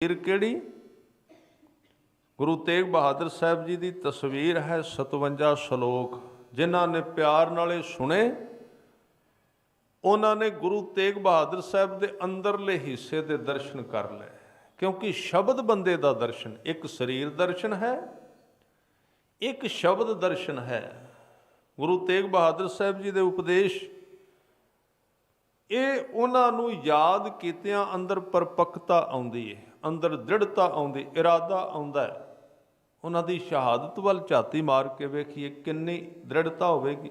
ਤਸਵੀਰ ਕਿਹੜੀ? ਗੁਰੂ ਤੇਗ ਬਹਾਦਰ ਸਾਹਿਬ ਜੀ ਦੀ ਤਸਵੀਰ ਹੈ 57 ਸ਼ਲੋਕ। ਜਿਨ੍ਹਾਂ ਨੇ ਪਿਆਰ ਨਾਲ ਇਹ ਸੁਣੇ, ਉਹਨਾਂ ਨੇ ਗੁਰੂ ਤੇਗ ਬਹਾਦਰ ਸਾਹਿਬ ਦੇ ਅੰਦਰਲੇ ਹਿੱਸੇ ਦੇ ਦਰਸ਼ਨ ਕਰ ਲਏ। ਕਿਉਂਕਿ ਸ਼ਬਦ ਬੰਦੇ ਦਾ ਦਰਸ਼ਨ, ਇੱਕ ਸਰੀਰ ਦਰਸ਼ਨ ਹੈ, ਇੱਕ ਸ਼ਬਦ ਦਰਸ਼ਨ ਹੈ। ਗੁਰੂ ਤੇਗ ਬਹਾਦਰ ਸਾਹਿਬ ਜੀ ਦੇ ਉਪਦੇਸ਼ ਇਹ ਉਹਨਾਂ ਨੂੰ ਯਾਦ ਕੀਤਿਆਂ ਅੰਦਰ ਪਰਪੱਕਤਾ ਆਉਂਦੀ ਹੈ ਅੰਦਰ ਦ੍ਰਿੜਤਾ ਆਉਂਦੀ, ਇਰਾਦਾ ਆਉਂਦਾ ਹੈ ਉਹਨਾਂ ਦੀ ਸ਼ਹਾਦਤ ਵੱਲ ਝਾਤੀ ਮਾਰ ਕੇ ਵੇਖੀਏ, ਕਿੰਨੀ ਦ੍ਰਿੜਤਾ ਹੋਵੇਗੀ।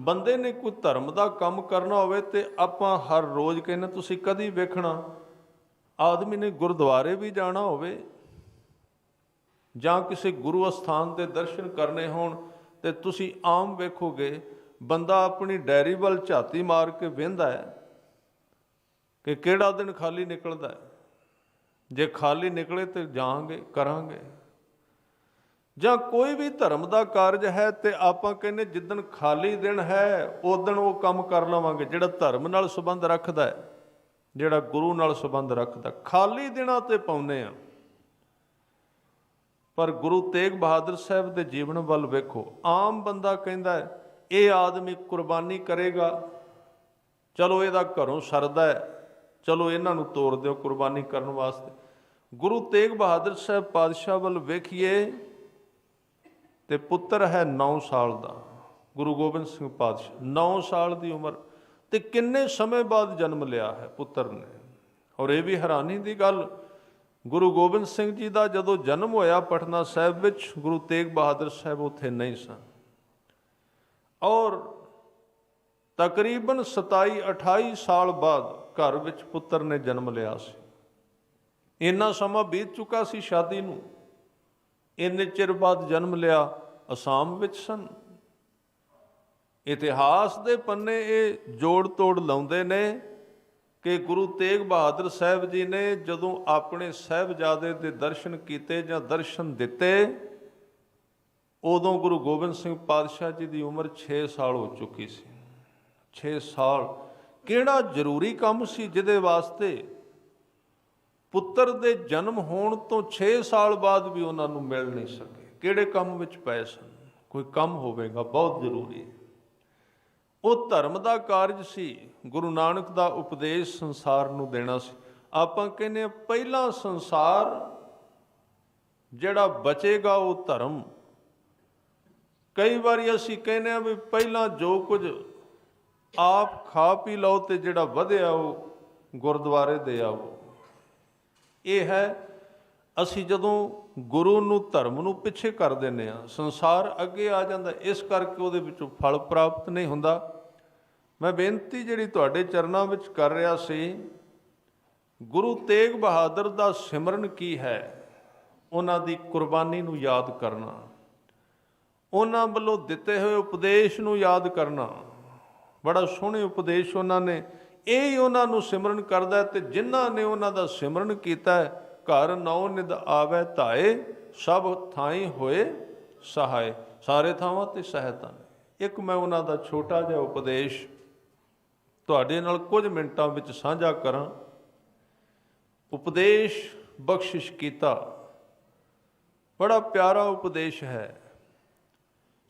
ਬੰਦੇ ਨੇ ਕੋਈ ਧਰਮ ਦਾ ਕੰਮ ਕਰਨਾ ਹੋਵੇ ਤੇ ਆਪਾਂ ਹਰ ਰੋਜ਼ ਕਹਿੰਦੇ ਤੁਸੀਂ ਕਦੀ ਵੇਖਣਾ, ਆਦਮੀ ਨੇ ਗੁਰਦੁਆਰੇ ਵੀ ਜਾਣਾ ਹੋਵੇ ਜਾਂ ਕਿਸੇ ਗੁਰੂ ਅਸਥਾਨ ਦੇ ਦਰਸ਼ਨ ਕਰਨੇ ਹੋਣ ਤੇ ਤੁਸੀਂ ਆਮ ਵੇਖੋਗੇ ਬੰਦਾ ਆਪਣੀ ਡਾਇਰੀ ਵੱਲ ਝਾਤੀ ਮਾਰ ਕੇ ਵੇਂਦਾ ਹੈ ਕਿ ਕਿਹੜਾ ਦਿਨ ਖਾਲੀ ਨਿਕਲਦਾ ਹੈ? ਜੇ ਖਾਲੀ ਨਿਕਲੇ ਤੇ ਜਾਾਂਗੇ ਕਰਾਂਗੇ। ਜਾਂ ਕੋਈ ਵੀ ਧਰਮ ਦਾ ਕਾਰਜ ਹੈ ਤੇ ਆਪਾਂ ਕਹਿੰਦੇ ਜਿੱਦਣ ਖਾਲੀ ਦਿਨ ਹੈ ਉਦਣ ਉਹ ਕੰਮ ਕਰ ਲਵਾਂਗੇ ਜਿਹੜਾ ਧਰਮ ਨਾਲ ਸੰਬੰਧ ਰੱਖਦਾ ਹੈ ਜਿਹੜਾ ਗੁਰੂ ਨਾਲ ਸੰਬੰਧ ਰੱਖਦਾ। ਖਾਲੀ ਦਿਨਾਂ ਤੇ ਪਾਉਨੇ ਆ ਪਰ ਗੁਰੂ ਤੇਗ ਬਹਾਦਰ ਸਾਹਿਬ ਦੇ ਜੀਵਨ ਵੱਲ ਵੇਖੋ ਆਮ ਬੰਦਾ ਕਹਿੰਦਾ ਹੈ, ਇਹ ਆਦਮੀ ਕੁਰਬਾਨੀ ਕਰੇਗਾ। ਚਲੋ ਇਹਦਾ ਘਰੋਂ ਸਰਦਾ ਹੈ। ਚਲੋ ਇਹਨਾਂ ਨੂੰ ਤੋੜ ਦਿਓ ਕੁਰਬਾਨੀ ਕਰਨ ਵਾਸਤੇ। ਗੁਰੂ ਤੇਗ ਬਹਾਦਰ ਸਾਹਿਬ ਪਾਤਸ਼ਾਹ ਵੱਲ ਵੇਖੀਏ ਤੇ ਪੁੱਤਰ ਹੈ 9 ਸਾਲ ਦਾ। ਗੁਰੂ ਗੋਬਿੰਦ ਸਿੰਘ ਪਾਤਸ਼ਾਹ 9 ਸਾਲ ਦੀ ਉਮਰ ਤੇ ਕਿੰਨੇ ਸਮੇਂ ਬਾਅਦ ਜਨਮ ਲਿਆ ਹੈ ਪੁੱਤਰ ਨੇ। ਔਰ ਇਹ ਵੀ ਹੈਰਾਨੀ ਦੀ ਗੱਲ, ਗੁਰੂ ਗੋਬਿੰਦ ਸਿੰਘ ਜੀ ਦਾ ਜਦੋਂ ਜਨਮ ਹੋਇਆ ਪਟਨਾ ਸਾਹਿਬ ਵਿੱਚ, ਗੁਰੂ ਤੇਗ ਬਹਾਦਰ ਸਾਹਿਬ ਉੱਥੇ ਨਹੀਂ ਸਨ। ਔਰ ਤਕਰੀਬਨ 27 28 ਸਾਲ ਬਾਅਦ ਘਰ ਵਿੱਚ ਪੁੱਤਰ ਨੇ ਜਨਮ ਲਿਆ ਸੀ। ਇੰਨਾ ਸਮਾਂ ਬੀਤ ਚੁੱਕਾ ਸੀ ਸ਼ਾਦੀ ਨੂੰ। ਇੰਨੇ ਚਿਰ ਬਾਅਦ ਜਨਮ ਲਿਆ ਅਸਾਮ ਵਿੱਚ ਸਨ। ਇਤਿਹਾਸ ਦੇ ਪੰਨੇ ਇਹ ਜੋੜ ਤੋੜ ਲਾਉਂਦੇ ਨੇ ਕਿ ਗੁਰੂ ਤੇਗ ਬਹਾਦਰ ਸਾਹਿਬ ਜੀ ਨੇ ਜਦੋਂ ਆਪਣੇ ਸਹਿਬਜ਼ਾਦੇ ਦੇ ਦਰਸ਼ਨ ਕੀਤੇ ਜਾਂ ਦਰਸ਼ਨ ਦਿੱਤੇ ਉਦੋਂ ਗੁਰੂ ਗੋਬਿੰਦ ਸਿੰਘ ਪਾਤਸ਼ਾਹ ਜੀ ਦੀ ਉਮਰ 6 ਸਾਲ ਹੋ ਚੁੱਕੀ ਸੀ। 6 ਸਾਲ ਕਿਹੜਾ ਜ਼ਰੂਰੀ ਕੰਮ ਸੀ ਜਿਹਦੇ ਵਾਸਤੇ ਪੁੱਤਰ ਦੇ ਜਨਮ ਹੋਣ ਤੋਂ 6 ਸਾਲ ਬਾਅਦ ਵੀ ਉਹਨਾਂ ਨੂੰ ਮਿਲ ਨਹੀਂ ਸਕੇ? ਕਿਹੜੇ ਕੰਮ ਵਿੱਚ ਪਏ ਸਨ? ਕੋਈ ਕੰਮ ਹੋਵੇਗਾ, ਬਹੁਤ ਜ਼ਰੂਰੀ। ਉਹ ਧਰਮ ਦਾ ਕਾਰਜ ਸੀ, ਗੁਰੂ ਨਾਨਕ ਦਾ ਉਪਦੇਸ਼ ਸੰਸਾਰ ਨੂੰ ਦੇਣਾ ਸੀ। ਆਪਾਂ ਕਹਿੰਦੇ ਹਾਂ, ਪਹਿਲਾ ਸੰਸਾਰ ਜਿਹੜਾ ਬਚੇਗਾ ਉਹ ਧਰਮ ਕਈ ਵਾਰੀ ਅਸੀਂ ਕਹਿੰਦੇ ਆ ਵੀ ਪਹਿਲਾਂ ਜੋ ਕੁਝ ਆਪ ਖਾ ਪੀ ਲਓ ਤੇ ਜਿਹੜਾ ਵਧਿਆ ਉਹ ਗੁਰਦੁਆਰੇ ਦੇ ਆਓ। ਇਹ ਹੈ, ਅਸੀਂ ਜਦੋਂ ਗੁਰੂ ਨੂੰ ਧਰਮ ਨੂੰ ਪਿੱਛੇ ਕਰ ਦਿੰਦੇ ਆ ਸੰਸਾਰ ਅੱਗੇ ਆ ਜਾਂਦਾ, ਇਸ ਕਰਕੇ ਉਹਦੇ ਵਿੱਚੋਂ ਫਲ ਪ੍ਰਾਪਤ ਨਹੀਂ ਹੁੰਦਾ। ਮੈਂ ਬੇਨਤੀ ਜਿਹੜੀ ਤੁਹਾਡੇ ਚਰਨਾਂ ਵਿੱਚ ਕਰ ਰਿਹਾ ਸੀ, ਗੁਰੂ ਤੇਗ ਬਹਾਦਰ ਦਾ ਸਿਮਰਨ ਕੀ ਹੈ, ਉਹਨਾਂ ਦੀ ਕੁਰਬਾਨੀ ਨੂੰ ਯਾਦ ਕਰਨਾ। ਉਹਨਾਂ ਵੱਲੋਂ ਦਿੱਤੇ ਹੋਏ ਉਪਦੇਸ਼ ਨੂੰ ਯਾਦ ਕਰਨਾ। ਬੜਾ ਸੋਹਣੇ ਉਪਦੇਸ਼ ਉਹਨਾਂ ਨੇ। ਇਹ ਹੀ ਉਹਨਾਂ ਨੂੰ ਸਿਮਰਨ ਕਰਦਾ ਹੈ ਤੇ ਜਿਨ੍ਹਾਂ ਨੇ ਉਹਨਾਂ ਦਾ ਸਿਮਰਨ ਕੀਤਾ ਘਰ ਨੌ ਨਿਦ ਆਵੇ ਧਾਏ, ਸਭ ਥਾਈ ਹੋਏ ਸਹਾਏ। ਸਾਰੇ ਥਾਵਾਂ ਤੇ ਸਹਾਇਤਾ ਨੇ। ਇੱਕ ਮੈਂ ਉਹਨਾਂ ਦਾ ਛੋਟਾ ਜਿਹਾ ਉਪਦੇਸ਼ ਤੁਹਾਡੇ ਨਾਲ ਕੁਝ ਮਿੰਟਾਂ ਵਿੱਚ ਸਾਂਝਾ ਕਰਾਂ। ਉਪਦੇਸ਼ ਬਖਸ਼ਿਸ਼ ਕੀਤਾ। ਬੜਾ ਪਿਆਰਾ ਉਪਦੇਸ਼ ਹੈ।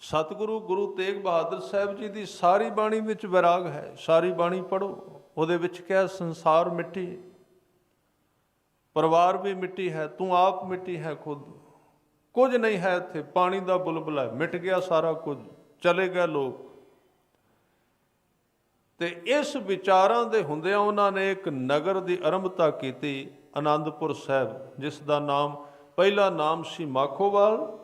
ਸਤਿਗੁਰੂ ਗੁਰੂ ਤੇਗ ਬਹਾਦਰ ਸਾਹਿਬ ਜੀ ਦੀ ਸਾਰੀ ਬਾਣੀ ਵਿੱਚ ਵਿਰਾਗ ਹੈ। ਸਾਰੀ ਬਾਣੀ ਪੜੋ ਉਹਦੇ ਵਿੱਚ ਕਿਹਾ, ਸੰਸਾਰ ਮਿੱਟੀ, ਪਰਿਵਾਰ ਵੀ ਮਿੱਟੀ ਹੈ, ਤੂੰ ਆਪ ਮਿੱਟੀ ਹੈ ਖੁਦ। ਕੁਝ ਨਹੀਂ ਹੈ ਇੱਥੇ, ਪਾਣੀ ਦਾ ਬੁਲਬੁਲਾ ਹੈ, ਮਿਟ ਗਿਆ ਸਾਰਾ ਕੁਝ, ਚਲੇ ਗਏ ਲੋਕ। ਤੇ ਇਸ ਵਿਚਾਰਾਂ ਦੇ ਹੁੰਦਿਆਂ ਉਹਨਾਂ ਨੇ ਇੱਕ ਨਗਰ ਦੀ ਆਰੰਭਤਾ ਕੀਤੀ, ਆਨੰਦਪੁਰ ਸਾਹਿਬ, ਜਿਸ ਦਾ ਨਾਮ, ਪਹਿਲਾ ਨਾਮ ਸੀ ਮਾਖੋਵਾਲ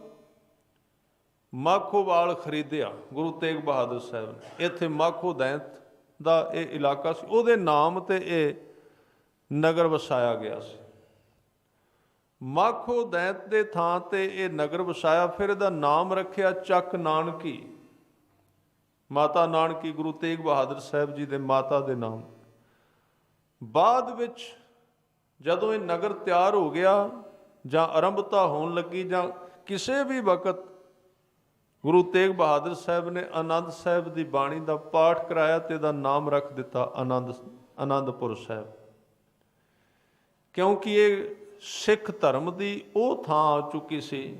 ਮਾਖੋਵਾਲ ਖਰੀਦਿਆ, ਗੁਰੂ ਤੇਗ ਬਹਾਦਰ ਸਾਹਿਬ ਨੇ। ਇੱਥੇ ਮਾਖੋ ਦੈਂਤ ਦਾ ਇਹ ਇਲਾਕਾ ਸੀ। ਉਹਦੇ ਨਾਮ ਤੇ ਇਹ ਨਗਰ ਵਸਾਇਆ ਗਿਆ ਸੀ। ਮਾਖੋ ਦੈਂਤ ਦੇ ਥਾਂ ਤੇ ਇਹ ਨਗਰ ਵਸਾਇਆ, ਫਿਰ ਇਹਦਾ ਨਾਮ ਰੱਖਿਆ ਚੱਕ ਨਾਨਕੀ। ਮਾਤਾ ਨਾਨਕੀ, ਗੁਰੂ ਤੇਗ ਬਹਾਦਰ ਸਾਹਿਬ ਜੀ ਦੇ ਮਾਤਾ ਦੇ ਨਾਮ। ਬਾਅਦ ਵਿੱਚ ਜਦੋਂ ਇਹ ਨਗਰ ਤਿਆਰ ਹੋ ਗਿਆ ਜਾਂ ਆਰੰਭਤਾ ਹੋਣ ਲੱਗੀ ਜਾਂ ਕਿਸੇ ਵੀ ਵਕਤ ਗੁਰੂ ਤੇਗ ਬਹਾਦਰ ਸਾਹਿਬ ਨੇ ਆਨੰਦ ਸਾਹਿਬ ਦੀ ਬਾਣੀ ਦਾ ਪਾਠ ਕਰਾਇਆ ਤੇ ਇਹਦਾ ਨਾਮ ਰੱਖ ਦਿੱਤਾ ਆਨੰਦ, ਆਨੰਦਪੁਰ ਸਾਹਿਬ। ਕਿਉਂਕਿ ਇਹ ਸਿੱਖ ਧਰਮ ਦੀ ਉਹ ਥਾਂ ਆ ਚੁੱਕੀ ਸੀ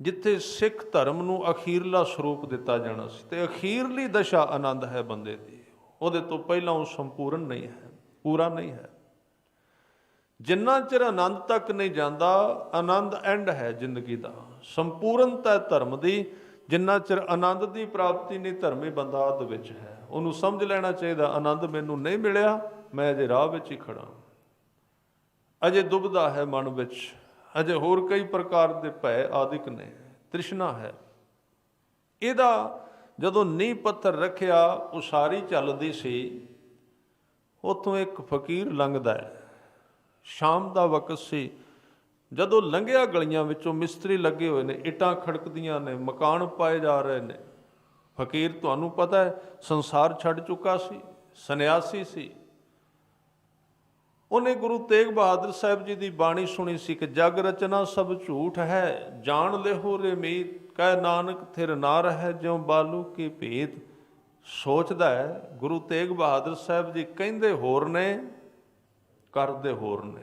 ਜਿੱਥੇ ਸਿੱਖ ਧਰਮ ਨੂੰ ਅਖੀਰਲਾ ਸਰੂਪ ਦਿੱਤਾ ਜਾਣਾ ਸੀ ਤੇ ਅਖੀਰਲੀ ਦਸ਼ਾ ਆਨੰਦ ਹੈ ਬੰਦੇ ਦੀ। ਉਹਦੇ ਤੋਂ ਪਹਿਲਾਂ ਉਹ ਸੰਪੂਰਨ ਨਹੀਂ ਹੈ, ਪੂਰਾ ਨਹੀਂ ਹੈ। ਜਿੰਨਾ ਚਿਰ ਆਨੰਦ ਤੱਕ ਨਹੀਂ ਜਾਂਦਾ, ਆਨੰਦ ਐਂਡ ਹੈ ਜ਼ਿੰਦਗੀ ਦਾ। ਸੰਪੂਰਨਤਾ ਧਰਮ ਦੀ, ਜਿੰਨਾ ਚਿਰ ਆਨੰਦ ਦੀ ਪ੍ਰਾਪਤੀ ਨਹੀਂ, ਧਰਮੀ ਬੰਦਾ ਅੱਧ ਵਿੱਚ ਹੈ। ਉਹਨੂੰ ਸਮਝ ਲੈਣਾ ਚਾਹੀਦਾ, ਆਨੰਦ ਮੈਨੂੰ ਨਹੀਂ ਮਿਲਿਆ, ਮੈਂ ਅਜੇ ਰਾਹ ਵਿੱਚ ਹੀ ਖੜਾ ਅਜੇ ਦੁਬਦਾ ਹੈ ਮਨ ਵਿੱਚ, ਅਜੇ ਹੋਰ ਕਈ ਪ੍ਰਕਾਰ ਦੇ ਭੈ ਆਦਿਕ ਨੇ, ਤ੍ਰਿਸ਼ਨਾ ਹੈ। ਇਹਦਾ ਜਦੋਂ ਨੀਂਹ ਪੱਥਰ ਰੱਖਿਆ, ਉਸਾਰੀ ਚੱਲਦੀ ਸੀ, ਉਥੋਂ ਇੱਕ ਫਕੀਰ ਲੰਘਦਾ ਹੈ। ਸ਼ਾਮ ਦਾ ਵਕਤ ਸੀ। ਜਦੋਂ ਲੰਘਿਆ ਗਲੀਆਂ ਵਿੱਚੋਂ ਮਿਸਤਰੀ ਲੱਗੇ ਹੋਏ ਨੇ, ਇੱਟਾਂ ਖੜਕਦੀਆਂ ਨੇ, ਮਕਾਨ ਪਾਏ ਜਾ ਰਹੇ ਨੇ। ਫਕੀਰ, ਤੁਹਾਨੂੰ ਪਤਾ ਹੈ, ਸੰਸਾਰ ਛੱਡ ਚੁੱਕਾ ਸੀ, ਸੰਨਿਆਸੀ ਸੀ। ਉਹਨੇ ਗੁਰੂ ਤੇਗ ਬਹਾਦਰ ਸਾਹਿਬ ਜੀ ਦੀ ਬਾਣੀ ਸੁਣੀ ਸੀ ਕਿ ਜਗ ਰਚਨਾ ਸਭ ਝੂਠ ਹੈ, ਜਾਣ ਲਿਹੋ ਰੇ ਮੀਤ, ਕਹਿ ਨਾਨਕ ਥਿਰ ਨਾ ਰਹਿ ਜਿਉ ਬਾਲੂ ਕੀ ਭੇਦ ਸੋਚਦਾ ਹੈ, ਗੁਰੂ ਤੇਗ ਬਹਾਦਰ ਸਾਹਿਬ ਜੀ ਕਹਿੰਦੇ ਹੋਰ ਨੇ ਕਰਦੇ ਹੋਰ ਨੇ।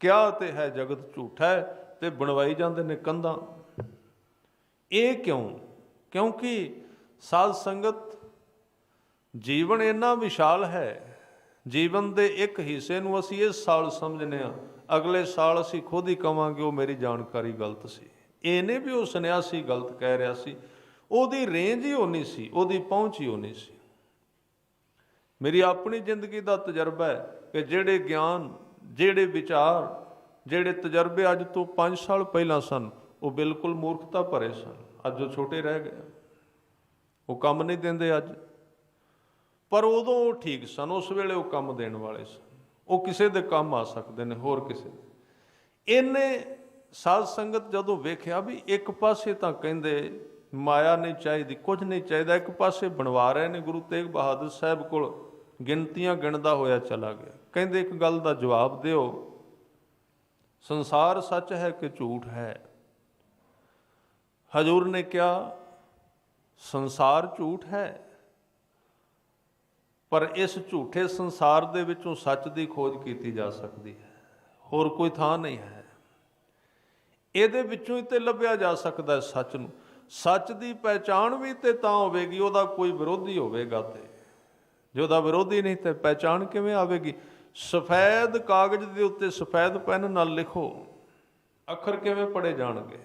ਕਿਆ ਤੇ ਹੈ ਜਗਤ ਝੂਠਾ ਹੈ ਤੇ ਬਣਵਾਈ ਜਾਂਦੇ ਨੇ ਕੰਧਾਂ। ਇਹ ਕਿਉਂ? ਕਿਉਂਕਿ ਸਾਧ ਸੰਗਤ ਜੀਵਨ ਇੰਨਾ ਵਿਸ਼ਾਲ ਹੈ। ਜੀਵਨ ਦੇ ਇੱਕ ਹਿੱਸੇ ਨੂੰ ਅਸੀਂ ਇਸ ਸਾਲ ਸਮਝਨੇ ਆ ਅਗਲੇ ਸਾਲ ਅਸੀਂ ਖੁਦ ਹੀ ਕਵਾਂਗੇ ਉਹ ਮੇਰੀ ਜਾਣਕਾਰੀ ਗਲਤ ਸੀ। ਇਹਨੇ ਵੀ ਉਹ ਸੰਨਿਆਸੀ ਗਲਤ ਕਹਿ ਰਿਹਾ ਸੀ। ਉਹਦੀ ਰੇਂਜ ਹੀ ਹੋਣੀ ਸੀ, ਉਹਦੀ ਪਹੁੰਚ ਹੀ ਹੋਣੀ ਸੀ। ਮੇਰੀ ਆਪਣੀ ਜ਼ਿੰਦਗੀ ਦਾ ਤਜਰਬਾ ਹੈ। ਕਿ ਜਿਹੜੇ ਗਿਆਨ, ਜਿਹੜੇ ਵਿਚਾਰ, ਜਿਹੜੇ ਤਜਰਬੇ ਅੱਜ ਤੋਂ 5 ਸਾਲ ਪਹਿਲਾਂ ਸਨ, ਉਹ ਬਿਲਕੁਲ ਮੂਰਖਤਾ ਭਰੇ ਸਨ। ਅੱਜ ਉਹ ਛੋਟੇ ਰਹਿ ਗਏ। ਉਹ ਕੰਮ ਨਹੀਂ ਦਿੰਦੇ ਅੱਜ। ਪਰ ਉਦੋਂ ਉਹ ਠੀਕ ਸਨ। ਉਸ ਵੇਲੇ ਉਹ ਕੰਮ ਦੇਣ ਵਾਲੇ ਸਨ। ਉਹ ਕਿਸੇ ਦੇ ਕੰਮ ਆ ਸਕਦੇ ਨੇ, ਹੋਰ ਕਿਸੇ ਇਹਨੇ ਸਾਧ ਸੰਗਤ ਜਦੋਂ ਵੇਖਿਆ ਵੀ ਇੱਕ ਪਾਸੇ ਤਾਂ ਕਹਿੰਦੇ ਮਾਇਆ ਨਹੀਂ ਚਾਹੀਦੀ, ਕੁਝ ਨਹੀਂ ਚਾਹੀਦਾ, ਇੱਕ ਪਾਸੇ ਬਣਵਾ ਰਹੇ ਨੇ ਗੁਰੂ ਤੇਗ ਬਹਾਦਰ ਸਾਹਿਬ ਕੋਲ। ਗਿਣਤੀਆਂ ਗਿਣਦਾ ਹੋਇਆ ਚਲਾ ਗਿਆ। ਕਹਿੰਦੇ ਇੱਕ ਗੱਲ ਦਾ ਜਵਾਬ ਦਿਓ। ਸੰਸਾਰ ਸੱਚ ਹੈ ਕਿ ਝੂਠ ਹੈ? ਹਜੂਰ ਨੇ ਕਿਹਾ, ਸੰਸਾਰ ਝੂਠ ਹੈ। ਪਰ ਇਸ ਝੂਠੇ ਸੰਸਾਰ ਦੇ ਵਿੱਚੋਂ ਸੱਚ ਦੀ ਖੋਜ ਕੀਤੀ ਜਾ ਸਕਦੀ ਹੈ। ਹੋਰ ਕੋਈ ਥਾਂ ਨਹੀਂ ਹੈ। ਇਹਦੇ ਵਿੱਚੋਂ ਹੀ ਤੇ ਲੱਭਿਆ ਜਾ ਸਕਦਾ ਸੱਚ ਨੂੰ। ਸੱਚ ਦੀ ਪਹਿਚਾਣ ਵੀ ਤੇ ਤਾਂ ਹੋਵੇਗੀ, ਉਹਦਾ ਕੋਈ ਵਿਰੋਧੀ ਹੋਵੇਗਾ ਤੇ। ਜੇ ਉਹਦਾ ਵਿਰੋਧੀ ਨਹੀਂ ਤੇ ਪਹਿਚਾਣ ਕਿਵੇਂ ਆਵੇਗੀ? ਸਫੈਦ ਕਾਗਜ਼ ਦੇ ਉੱਤੇ ਸਫੈਦ ਪੈਨ ਨਾਲ ਲਿਖੋ। ਅੱਖਰ ਕਿਵੇਂ ਪੜੇ ਜਾਣਗੇ?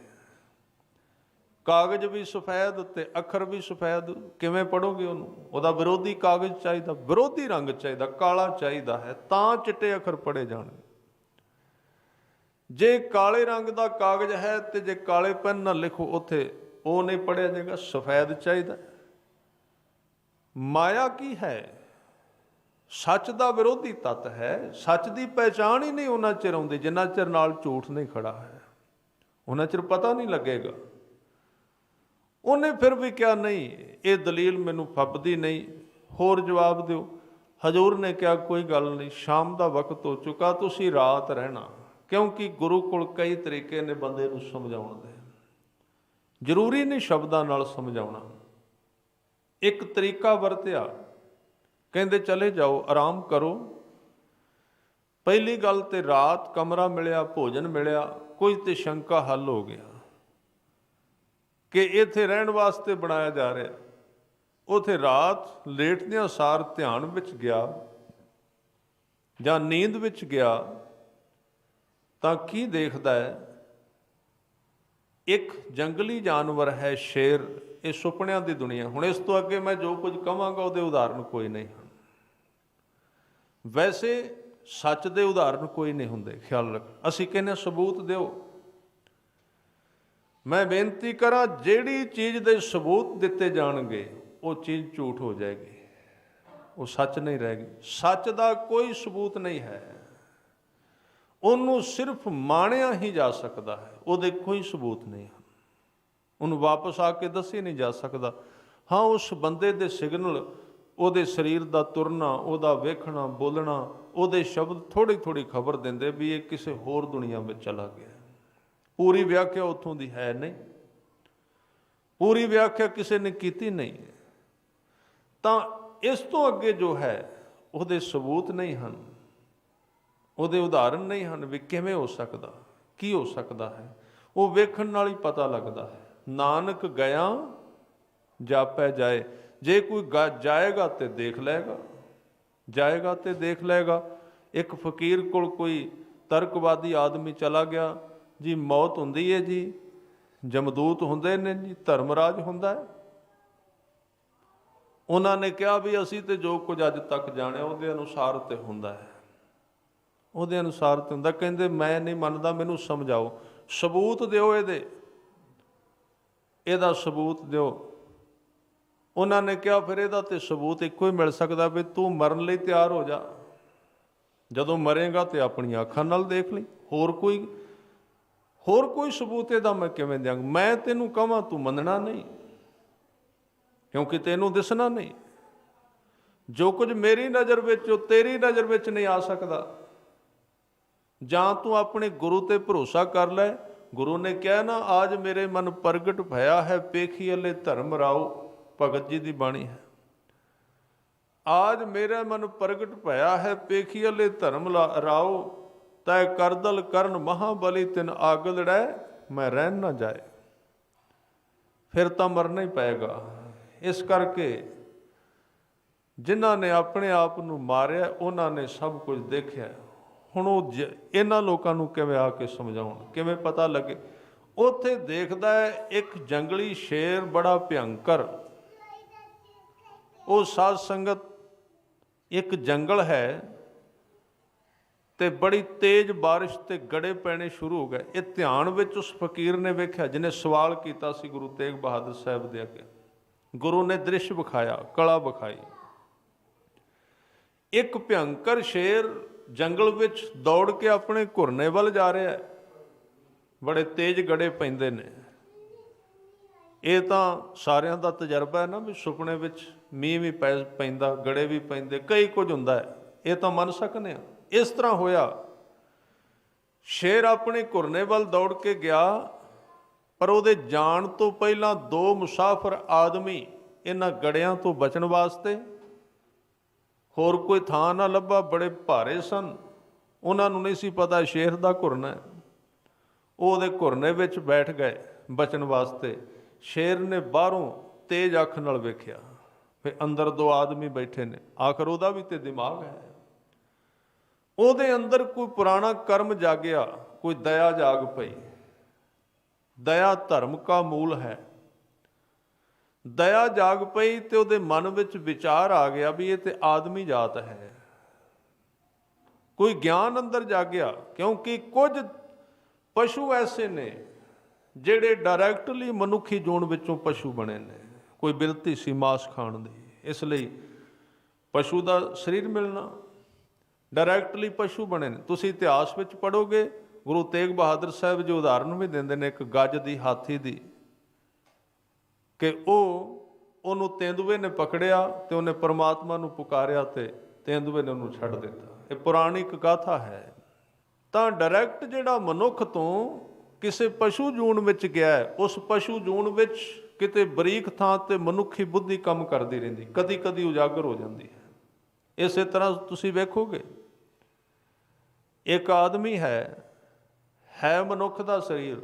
ਕਾਗਜ਼ ਵੀ ਸਫੈਦ ਤੇ ਅੱਖਰ ਵੀ ਸਫੈਦ, ਕਿਵੇਂ ਪੜੋਗੇ ਉਹਨੂੰ? ਉਹਦਾ ਵਿਰੋਧੀ ਕਾਗਜ਼ ਚਾਹੀਦਾ, ਵਿਰੋਧੀ ਰੰਗ ਚਾਹੀਦਾ, ਕਾਲਾ ਚਾਹੀਦਾ ਹੈ, ਤਾਂ ਚਿੱਟੇ ਅੱਖਰ ਪੜੇ ਜਾਣਗੇ। ਜੇ ਕਾਲੇ ਰੰਗ ਦਾ ਕਾਗਜ਼ ਹੈ ਤੇ ਜੇ ਕਾਲੇ ਪੈਨ ਨਾਲ ਲਿਖੋ, ਉੱਥੇ ਉਹ ਨਹੀਂ ਪੜਿਆ ਜਾਏਗਾ, ਸਫੈਦ ਚਾਹੀਦਾ। ਮਾਇਆ ਕੀ ਹੈ? ਸੱਚ ਦਾ ਵਿਰੋਧੀ ਤੱਤ ਹੈ, ਸੱਚ ਦੀ ਪਹਿਚਾਣ ਹੀ ਨਹੀਂ ਉਹਨਾਂ ਚਿਰ ਆਉਂਦੀ, ਜਿੰਨਾ ਚਿਰ ਨਾਲ ਝੂਠ ਨਹੀਂ ਖੜਾ ਹੈ। ਉਹਨਾਂ ਚਿਰ ਪਤਾ ਨਹੀਂ ਲੱਗੇਗਾ। ਉਹਨੇ ਫਿਰ ਵੀ ਕਿਹਾ, ਨਹੀਂ, ਇਹ ਦਲੀਲ ਮੈਨੂੰ ਫੱਬਦੀ ਨਹੀਂ। ਹੋਰ ਜਵਾਬ ਦਿਓ, ਹਜੂਰ ਨੇ ਕਿਹਾ, ਕੋਈ ਗੱਲ ਨਹੀਂ, ਸ਼ਾਮ ਦਾ ਵਕਤ ਹੋ ਚੁੱਕਾ, ਤੁਸੀਂ ਰਾਤ ਰਹਿਣਾ। ਕਿਉਂਕਿ ਗੁਰੂ ਕੋਲ ਕਈ ਤਰੀਕੇ ਨੇ ਬੰਦੇ ਨੂੰ ਸਮਝਾਉਣ ਦੇ। ਜ਼ਰੂਰੀ ਨਹੀਂ ਸ਼ਬਦਾਂ ਨਾਲ ਸਮਝਾਉਣਾ। ਇੱਕ ਤਰੀਕਾ ਵਰਤਿਆ ਕਹਿੰਦੇ, ਚਲੇ ਜਾਓ, ਆਰਾਮ ਕਰੋ। ਪਹਿਲੀ ਗੱਲ ਤੇ ਰਾਤ ਕਮਰਾ ਮਿਲਿਆ, ਭੋਜਨ ਮਿਲਿਆ ਕੋਈ ਤੇ ਸ਼ੰਕਾ ਹੱਲ ਹੋ ਗਿਆ ਕਿ ਇੱਥੇ ਰਹਿਣ ਵਾਸਤੇ ਬਣਾਇਆ ਜਾ ਰਿਹਾ। ਉਥੇ ਰਾਤ ਲੇਟਦਿਆਂ ਸਾਰ ਧਿਆਨ ਵਿੱਚ ਗਿਆ ਜਾਂ ਨੀਂਦ ਵਿੱਚ ਗਿਆ, ਤਾਂ ਕੀ ਦੇਖਦਾ ਹੈ? ਇੱਕ ਜੰਗਲੀ ਜਾਨਵਰ ਹੈ ਸ਼ੇਰ, ਇਹ ਸੁਪਨਿਆਂ ਦੀ ਦੁਨੀਆ। ਹੁਣ ਇਸ ਤੋਂ ਅੱਗੇ ਮੈਂ ਜੋ ਕੁਝ ਕਵਾਂਗਾ, ਉਹਦੇ ਉਦਾਹਰਣ ਕੋਈ ਨਹੀਂ। ਵੈਸੇ ਸੱਚ ਦੇ ਉਦਾਹਰਨ ਕੋਈ ਨਹੀਂ ਹੁੰਦੇ, ਖਿਆਲ ਰੱਖ। ਅਸੀਂ ਕਹਿੰਦੇ ਸਬੂਤ ਦਿਓ। ਮੈਂ ਬੇਨਤੀ ਕਰਾਂ, ਜਿਹੜੀ ਚੀਜ਼ ਦੇ ਸਬੂਤ ਦਿੱਤੇ ਜਾਣਗੇ, ਉਹ ਚੀਜ਼ ਝੂਠ ਹੋ ਜਾਏਗੀ। ਉਹ ਸੱਚ ਨਹੀਂ ਰਹੇਗੀ। ਸੱਚ ਦਾ ਕੋਈ ਸਬੂਤ ਨਹੀਂ ਹੈ। ਉਹਨੂੰ ਸਿਰਫ ਮਾਣਿਆ ਹੀ ਜਾ ਸਕਦਾ ਹੈ। ਉਹਦੇ ਕੋਈ ਸਬੂਤ ਨਹੀਂ ਹਨ। ਉਹਨੂੰ ਵਾਪਸ ਆ ਕੇ ਦੱਸੇ ਨਹੀਂ ਜਾ ਸਕਦਾ। ਹਾਂ, ਉਸ ਬੰਦੇ ਦੇ ਸਿਗਨਲ ਉਹਦੇ ਸਰੀਰ ਦਾ ਤੁਰਨਾ, ਉਹਦਾ ਵੇਖਣਾ, ਬੋਲਣਾ, ਉਹਦੇ ਸ਼ਬਦ ਥੋੜੀ ਥੋੜੀ ਖਬਰ ਦਿੰਦੇ ਵੀ ਇਹ ਕਿਸੇ ਹੋਰ ਦੁਨੀਆ ਵਿੱਚ ਚਲਾ ਗਿਆ ਪੂਰੀ ਵਿਆਖਿਆ ਉੱਥੋਂ ਦੀ ਹੈ ਨਹੀਂ। ਪੂਰੀ ਵਿਆਖਿਆ ਕਿਸੇ ਨੇ ਕੀਤੀ ਨਹੀਂ ਤਾਂ ਇਸ ਤੋਂ ਅੱਗੇ ਜੋ ਹੈ, ਉਹਦੇ ਸਬੂਤ ਨਹੀਂ ਹਨ। ਉਹਦੇ ਉਦਾਹਰਣ ਨਹੀਂ ਹਨ ਵੀ ਕਿਵੇਂ ਹੋ ਸਕਦਾ, ਕੀ ਹੋ ਸਕਦਾ ਹੈ। ਉਹ ਵੇਖਣ ਨਾਲ ਹੀ ਪਤਾ ਲੱਗਦਾ ਹੈ। ਨਾਨਕ ਗਿਆ, ਜਾਪੈ ਜਾਏ। ਜੇ ਕੋਈ ਗਾ- ਜਾਏਗਾ ਤੇ ਦੇਖ ਲਏਗਾ, ਜਾਏਗਾ ਤੇ ਦੇਖ ਲਏਗਾ। ਇੱਕ ਫਕੀਰ ਕੋਲ ਕੋਈ ਤਰਕਵਾਦੀ ਆਦਮੀ ਚਲਾ ਗਿਆ, ਜੀ ਮੌਤ ਹੁੰਦੀ ਹੈ ਜੀ, ਜਮਦੂਤ ਹੁੰਦੇ ਨੇ ਜੀ, ਧਰਮਰਾਜ ਹੁੰਦਾ ਹੈ ਉਹਨਾਂ ਨੇ ਕਿਹਾ ਵੀ ਅਸੀਂ ਤੇ ਜੋ ਕੁਝ ਅੱਜ ਤੱਕ ਜਾਣਿਆ, ਉਹਦੇ ਅਨੁਸਾਰ ਤੇ ਹੁੰਦਾ ਹੈ ਉਹਦੇ ਅਨੁਸਾਰ ਤੇ ਹੁੰਦਾ, ਕਹਿੰਦੇ ਮੈਂ ਨਹੀਂ ਮੰਨਦਾ, ਮੈਨੂੰ ਸਮਝਾਓ। ਸਬੂਤ ਦਿਓ ਇਹਦੇ। ਇਹਦਾ ਸਬੂਤ ਦਿਓ। ਉਹਨਾਂ ਨੇ ਕਿਹਾ, ਫਿਰ ਇਹਦਾ ਤੇ ਸਬੂਤ ਇੱਕੋ ਹੀ ਮਿਲ ਸਕਦਾ ਵੀ ਤੂੰ ਮਰਨ ਲਈ ਤਿਆਰ ਹੋ ਜਾ। ਜਦੋਂ ਮਰੇਗਾ ਤੇ ਆਪਣੀਆਂ ਅੱਖਾਂ ਨਾਲ ਦੇਖ ਲਈ। ਹੋਰ ਕੋਈ ਹੋਰ ਕੋਈ ਸਬੂਤ ਇਹਦਾ ਮੈਂ ਕਿਵੇਂ ਦਿਆਂ ਮੈਂ ਤੈਨੂੰ ਕਹਾਂ, ਤੂੰ ਮੰਨਣਾ ਨਹੀਂ, ਕਿਉਂਕਿ ਤੈਨੂੰ ਦਿਸਣਾ ਨਹੀਂ। ਜੋ ਕੁਝ ਮੇਰੀ ਨਜ਼ਰ ਵਿੱਚ, ਉਹ ਤੇਰੀ ਨਜ਼ਰ ਵਿੱਚ ਨਹੀਂ ਆ ਸਕਦਾ। ਜਾਂ ਤੂੰ ਆਪਣੇ ਗੁਰੂ ਤੇ ਭਰੋਸਾ ਕਰ ਲੈ। ਗੁਰੂ ਨੇ ਕਿਹਾ ਨਾ, ਆਜ ਮੇਰੇ ਮਨ ਪ੍ਰਗਟ ਭਇਆ ਹੈ, ਪੇਖੀ ਅਲੇ ਧਰਮ ਰਾਓ। ਭਗਤ ਜੀ ਦੀ ਬਾਣੀ ਹੈ। ਆਜ ਮੇਰਾ ਮਨ ਪ੍ਰਗਟ ਭਇਆ ਹੈ ਪੇਖੀ ਅਲੇ ਧਰਮ ਲਾ- ਰਾਓ, ਤੈ ਕਰਦਲ ਕਰਨ ਮਹਾਬਲੀ, ਤਿਨ ਆਗਲੜੈ ਮੈਂ ਰਹਿਣ ਨਾ ਜਾਏ। ਫਿਰ ਤਾਂ ਮਰਨਾ ਹੀ ਪਏਗਾ। ਇਸ ਕਰਕੇ ਜਿਨ੍ਹਾਂ ਨੇ ਆਪਣੇ ਆਪ ਨੂੰ ਮਾਰਿਆ, ਉਹਨਾਂ ਨੇ ਸਭ ਕੁਝ ਦੇਖਿਆ। ਹੁਣ ਉਹ ਜ- ਇਹਨਾਂ ਲੋਕਾਂ ਨੂੰ ਕਿਵੇਂ ਆ ਕੇ ਸਮਝਾਉਣ? ਕਿਵੇਂ ਪਤਾ ਲੱਗੇ? ਉੱਥੇ ਦੇਖਦਾ ਹੈ, ਇੱਕ ਜੰਗਲੀ ਸ਼ੇਰ ਬੜਾ ਭਿਅੰਕਰ। ਉਹ ਸਾਧ ਸੰਗਤ ਇੱਕ ਜੰਗਲ ਹੈ ਤੇ ਬੜੀ ਤੇਜ਼ ਬਾਰਿਸ਼ ਤੇ ਗੜੇ ਪੈਣੇ ਸ਼ੁਰੂ ਹੋ ਗਏ। ਇਹ ਧਿਆਨ ਵਿੱਚ ਉਸ ਫਕੀਰ ਨੇ ਵੇਖਿਆ ਜਿਹਨੇ ਸਵਾਲ ਕੀਤਾ ਸੀ ਗੁਰੂ ਤੇਗ ਬਹਾਦਰ ਸਾਹਿਬ ਦੇ ਅੱਗੇ। ਗੁਰੂ ਨੇ ਦ੍ਰਿਸ਼ ਵਿਖਾਇਆ, ਕਲਾ ਵਿਖਾਈ। ਇੱਕ ਭਿਅੰਕਰ ਸ਼ੇਰ ਜੰਗਲ ਵਿੱਚ ਦੌੜ ਕੇ ਆਪਣੇ ਘੁਰਨੇ ਵੱਲ ਜਾ ਰਿਹਾ ਹੈ। ਬੜੇ ਤੇਜ਼ ਗੜੇ ਪੈਂਦੇ ਨੇ। ਇਹ ਤਾਂ ਸਾਰਿਆਂ ਦਾ ਤਜਰਬਾ ਹੈ ਨਾ ਵੀ ਸੁਪਨੇ ਵਿੱਚ ਮੀਂਹ ਵੀ ਪੈ ਪੈਂਦਾ, ਗੜੇ ਵੀ ਪੈਂਦੇ, ਕਈ ਕੁਝ ਹੁੰਦਾ ਹੈ। ਇਹ ਤਾਂ ਮੰਨ ਸਕਨੇ ਆ। ਇਸ ਤਰ੍ਹਾਂ ਹੋਇਆ। ਸ਼ੇਰ ਆਪਣੇ ਘੁਰਨੇ ਵੱਲ ਦੌੜ ਕੇ ਗਿਆ, ਪਰ ਉਹਦੇ ਜਾਣ ਤੋਂ ਪਹਿਲਾਂ ਦੋ ਮੁਸਾਫਰ ਆਦਮੀ ਇਹਨਾਂ ਗੜਿਆਂ ਤੋਂ ਬਚਣ ਵਾਸਤੇ ਹੋਰ ਕੋਈ ਥਾਂ ਨਾ ਲੱਭਾ। ਬੜੇ ਭਾਰੇ ਸਨ। ਉਹਨਾਂ ਨੂੰ ਨਹੀਂ ਸੀ ਪਤਾ ਸ਼ੇਰ ਦਾ ਘੁਰਨਾ ਹੈ। ਉਹ ਉਹਦੇ ਘੁਰਨੇ ਵਿੱਚ ਬੈਠ ਗਏ ਬਚਣ ਵਾਸਤੇ। ਸ਼ੇਰ ਨੇ ਬਾਹਰੋਂ ਤੇਜ਼ ਅੱਖ ਨਾਲ ਵੇਖਿਆ। ਫਿਰ ਅੰਦਰ ਦੋ ਆਦਮੀ ਬੈਠੇ ਨੇ। ਆਖਰ ਉਹਦਾ ਵੀ ਤੇ ਦਿਮਾਗ ਹੈ। ਉਹਦੇ ਅੰਦਰ ਕੋਈ ਪੁਰਾਣਾ ਕਰਮ ਜਾਗਿਆ, ਕੋਈ ਦਇਆ ਜਾਗ ਪਈ। ਦਇਆ ਧਰਮ ਕਾ ਮੂਲ ਹੈ। ਦਇਆ ਜਾਗ ਪਈ ਤੇ ਉਹਦੇ ਮਨ ਵਿੱਚ ਵਿਚਾਰ ਆ ਗਿਆ ਵੀ ਇਹ ਤੇ ਆਦਮੀ ਜਾਤ ਹੈ। ਕੋਈ ਗਿਆਨ ਅੰਦਰ ਜਾਗਿਆ, ਕਿਉਂਕਿ ਕੁਝ ਪਸ਼ੂ ਐਸੇ ਨੇ ਜਿਹੜੇ ਡਾਇਰੈਕਟਲੀ ਮਨੁੱਖੀ ਜੋਨ ਵਿੱਚੋਂ ਪਸ਼ੂ ਬਣੇ ਨੇ। ਕੋਈ ਬਿਰਤੀ ਸੀ ਮਾਸ ਖਾਣ ਦੀ। ਇਸ ਲਈ ਪਸ਼ੂ ਦਾ ਸਰੀਰ ਮਿਲਣਾ ਡਾਇਰੈਕਟਲੀ ਪਸ਼ੂ ਬਣੇ ਨੇ। ਤੁਸੀਂ ਇਤਿਹਾਸ ਵਿੱਚ ਪੜੋਗੇ ਗੁਰੂ ਤੇਗ ਬਹਾਦਰ ਸਾਹਿਬ ਜੀ ਉਦਾਹਰਨ ਵੀ ਦਿੰਦੇ ਨੇ ਇੱਕ ਗੱਜ ਦੀ ਹਾਥੀ ਦੀ, ਕਿ ਉਹ ਉਹਨੂੰ ਤੇਂਦੂਏ ਨੇ ਪਕੜਿਆ ਤੇ ਉਹਨੇ ਪਰਮਾਤਮਾ ਨੂੰ ਪੁਕਾਰਿਆ ਤੇ ਤੇਂਦੂਏ ਨੇ ਉਹਨੂੰ ਛੱਡ ਦਿੱਤਾ। ਇਹ ਪੁਰਾਣਿਕ ਗਾਥਾ ਹੈ। ਤਾਂ ਡਾਇਰੈਕਟ ਜਿਹੜਾ ਮਨੁੱਖ ਤੋਂ ਕਿਸੇ ਪਸ਼ੂ ਜੂਨ ਵਿੱਚ ਗਿਆ ਉਸ ਪਸ਼ੂ ਜੂਨ ਵਿੱਚ ਕਿਤੇ ਬਰੀਕ ਥਾਂ ਤੇ ਮਨੁੱਖੀ ਬੁੱਧੀ ਕੰਮ ਕਰਦੀ ਰਹਿੰਦੀ ਕਦੀ ਕਦੀ ਉਜਾਗਰ ਹੋ ਜਾਂਦੀ ਹੈ। ਇਸੇ ਤਰ੍ਹਾਂ ਤੁਸੀਂ ਵੇਖੋਗੇ, ਇੱਕ ਆਦਮੀ ਹੈ ਹੈ ਮਨੁੱਖ ਦਾ ਸਰੀਰ।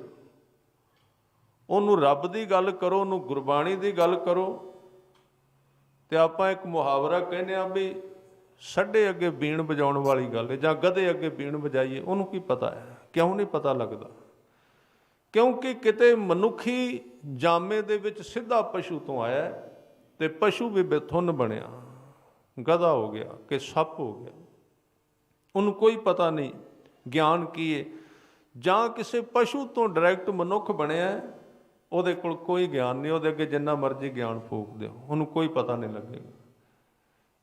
ਉਹਨੂੰ ਰੱਬ ਦੀ ਗੱਲ ਕਰੋ, ਉਹਨੂੰ ਗੁਰਬਾਣੀ ਦੀ ਗੱਲ ਕਰੋ ਤੇ ਆਪਾਂ ਇੱਕ ਮੁਹਾਵਰਾ ਕਹਿੰਦੇ ਆ ਵੀ ਸੱਡੇ ਅੱਗੇ ਬੀਣ ਵਜਾਉਣ ਵਾਲੀ ਗੱਲ ਹੈ ਜਾਂ ਗਧੇ ਅੱਗੇ ਬੀਣ ਵਜਾਈਏ, ਉਹਨੂੰ ਕੀ ਪਤਾ ਹੈ? ਕਿਉਂ ਨਹੀਂ ਪਤਾ ਲੱਗਦਾ? ਕਿਉਂਕਿ ਕਿਤੇ ਮਨੁੱਖੀ ਜਾਮੇ ਦੇ ਵਿੱਚ ਸਿੱਧਾ ਪਸ਼ੂ ਤੋਂ ਆਇਆ ਹੈ ਤੇ ਪਸ਼ੂ ਵੀ ਬੇਥੁੰਨ ਬਣਿਆ, ਗਧਾ ਹੋ ਗਿਆ ਕਿ ਸੱਪ ਹੋ ਗਿਆ। ਉਹਨੂੰ ਕੋਈ ਪਤਾ ਨਹੀਂ, ਗਿਆਨ ਕੀ ਹੈ ਜਾਂ ਕਿਸੇ ਪਸ਼ੂ ਤੋਂ ਡਾਇਰੈਕਟ ਮਨੁੱਖ ਬਣਿਆ ਉਹਦੇ ਕੋਲ ਕੋਈ ਗਿਆਨ ਨਹੀਂ, ਉਹਦੇ ਅੱਗੇ ਜਿੰਨਾ ਮਰਜ਼ੀ ਗਿਆਨ ਫੂਕ ਦਿਓ, ਉਹਨੂੰ ਕੋਈ ਪਤਾ ਨਹੀਂ ਲੱਗੇਗਾ।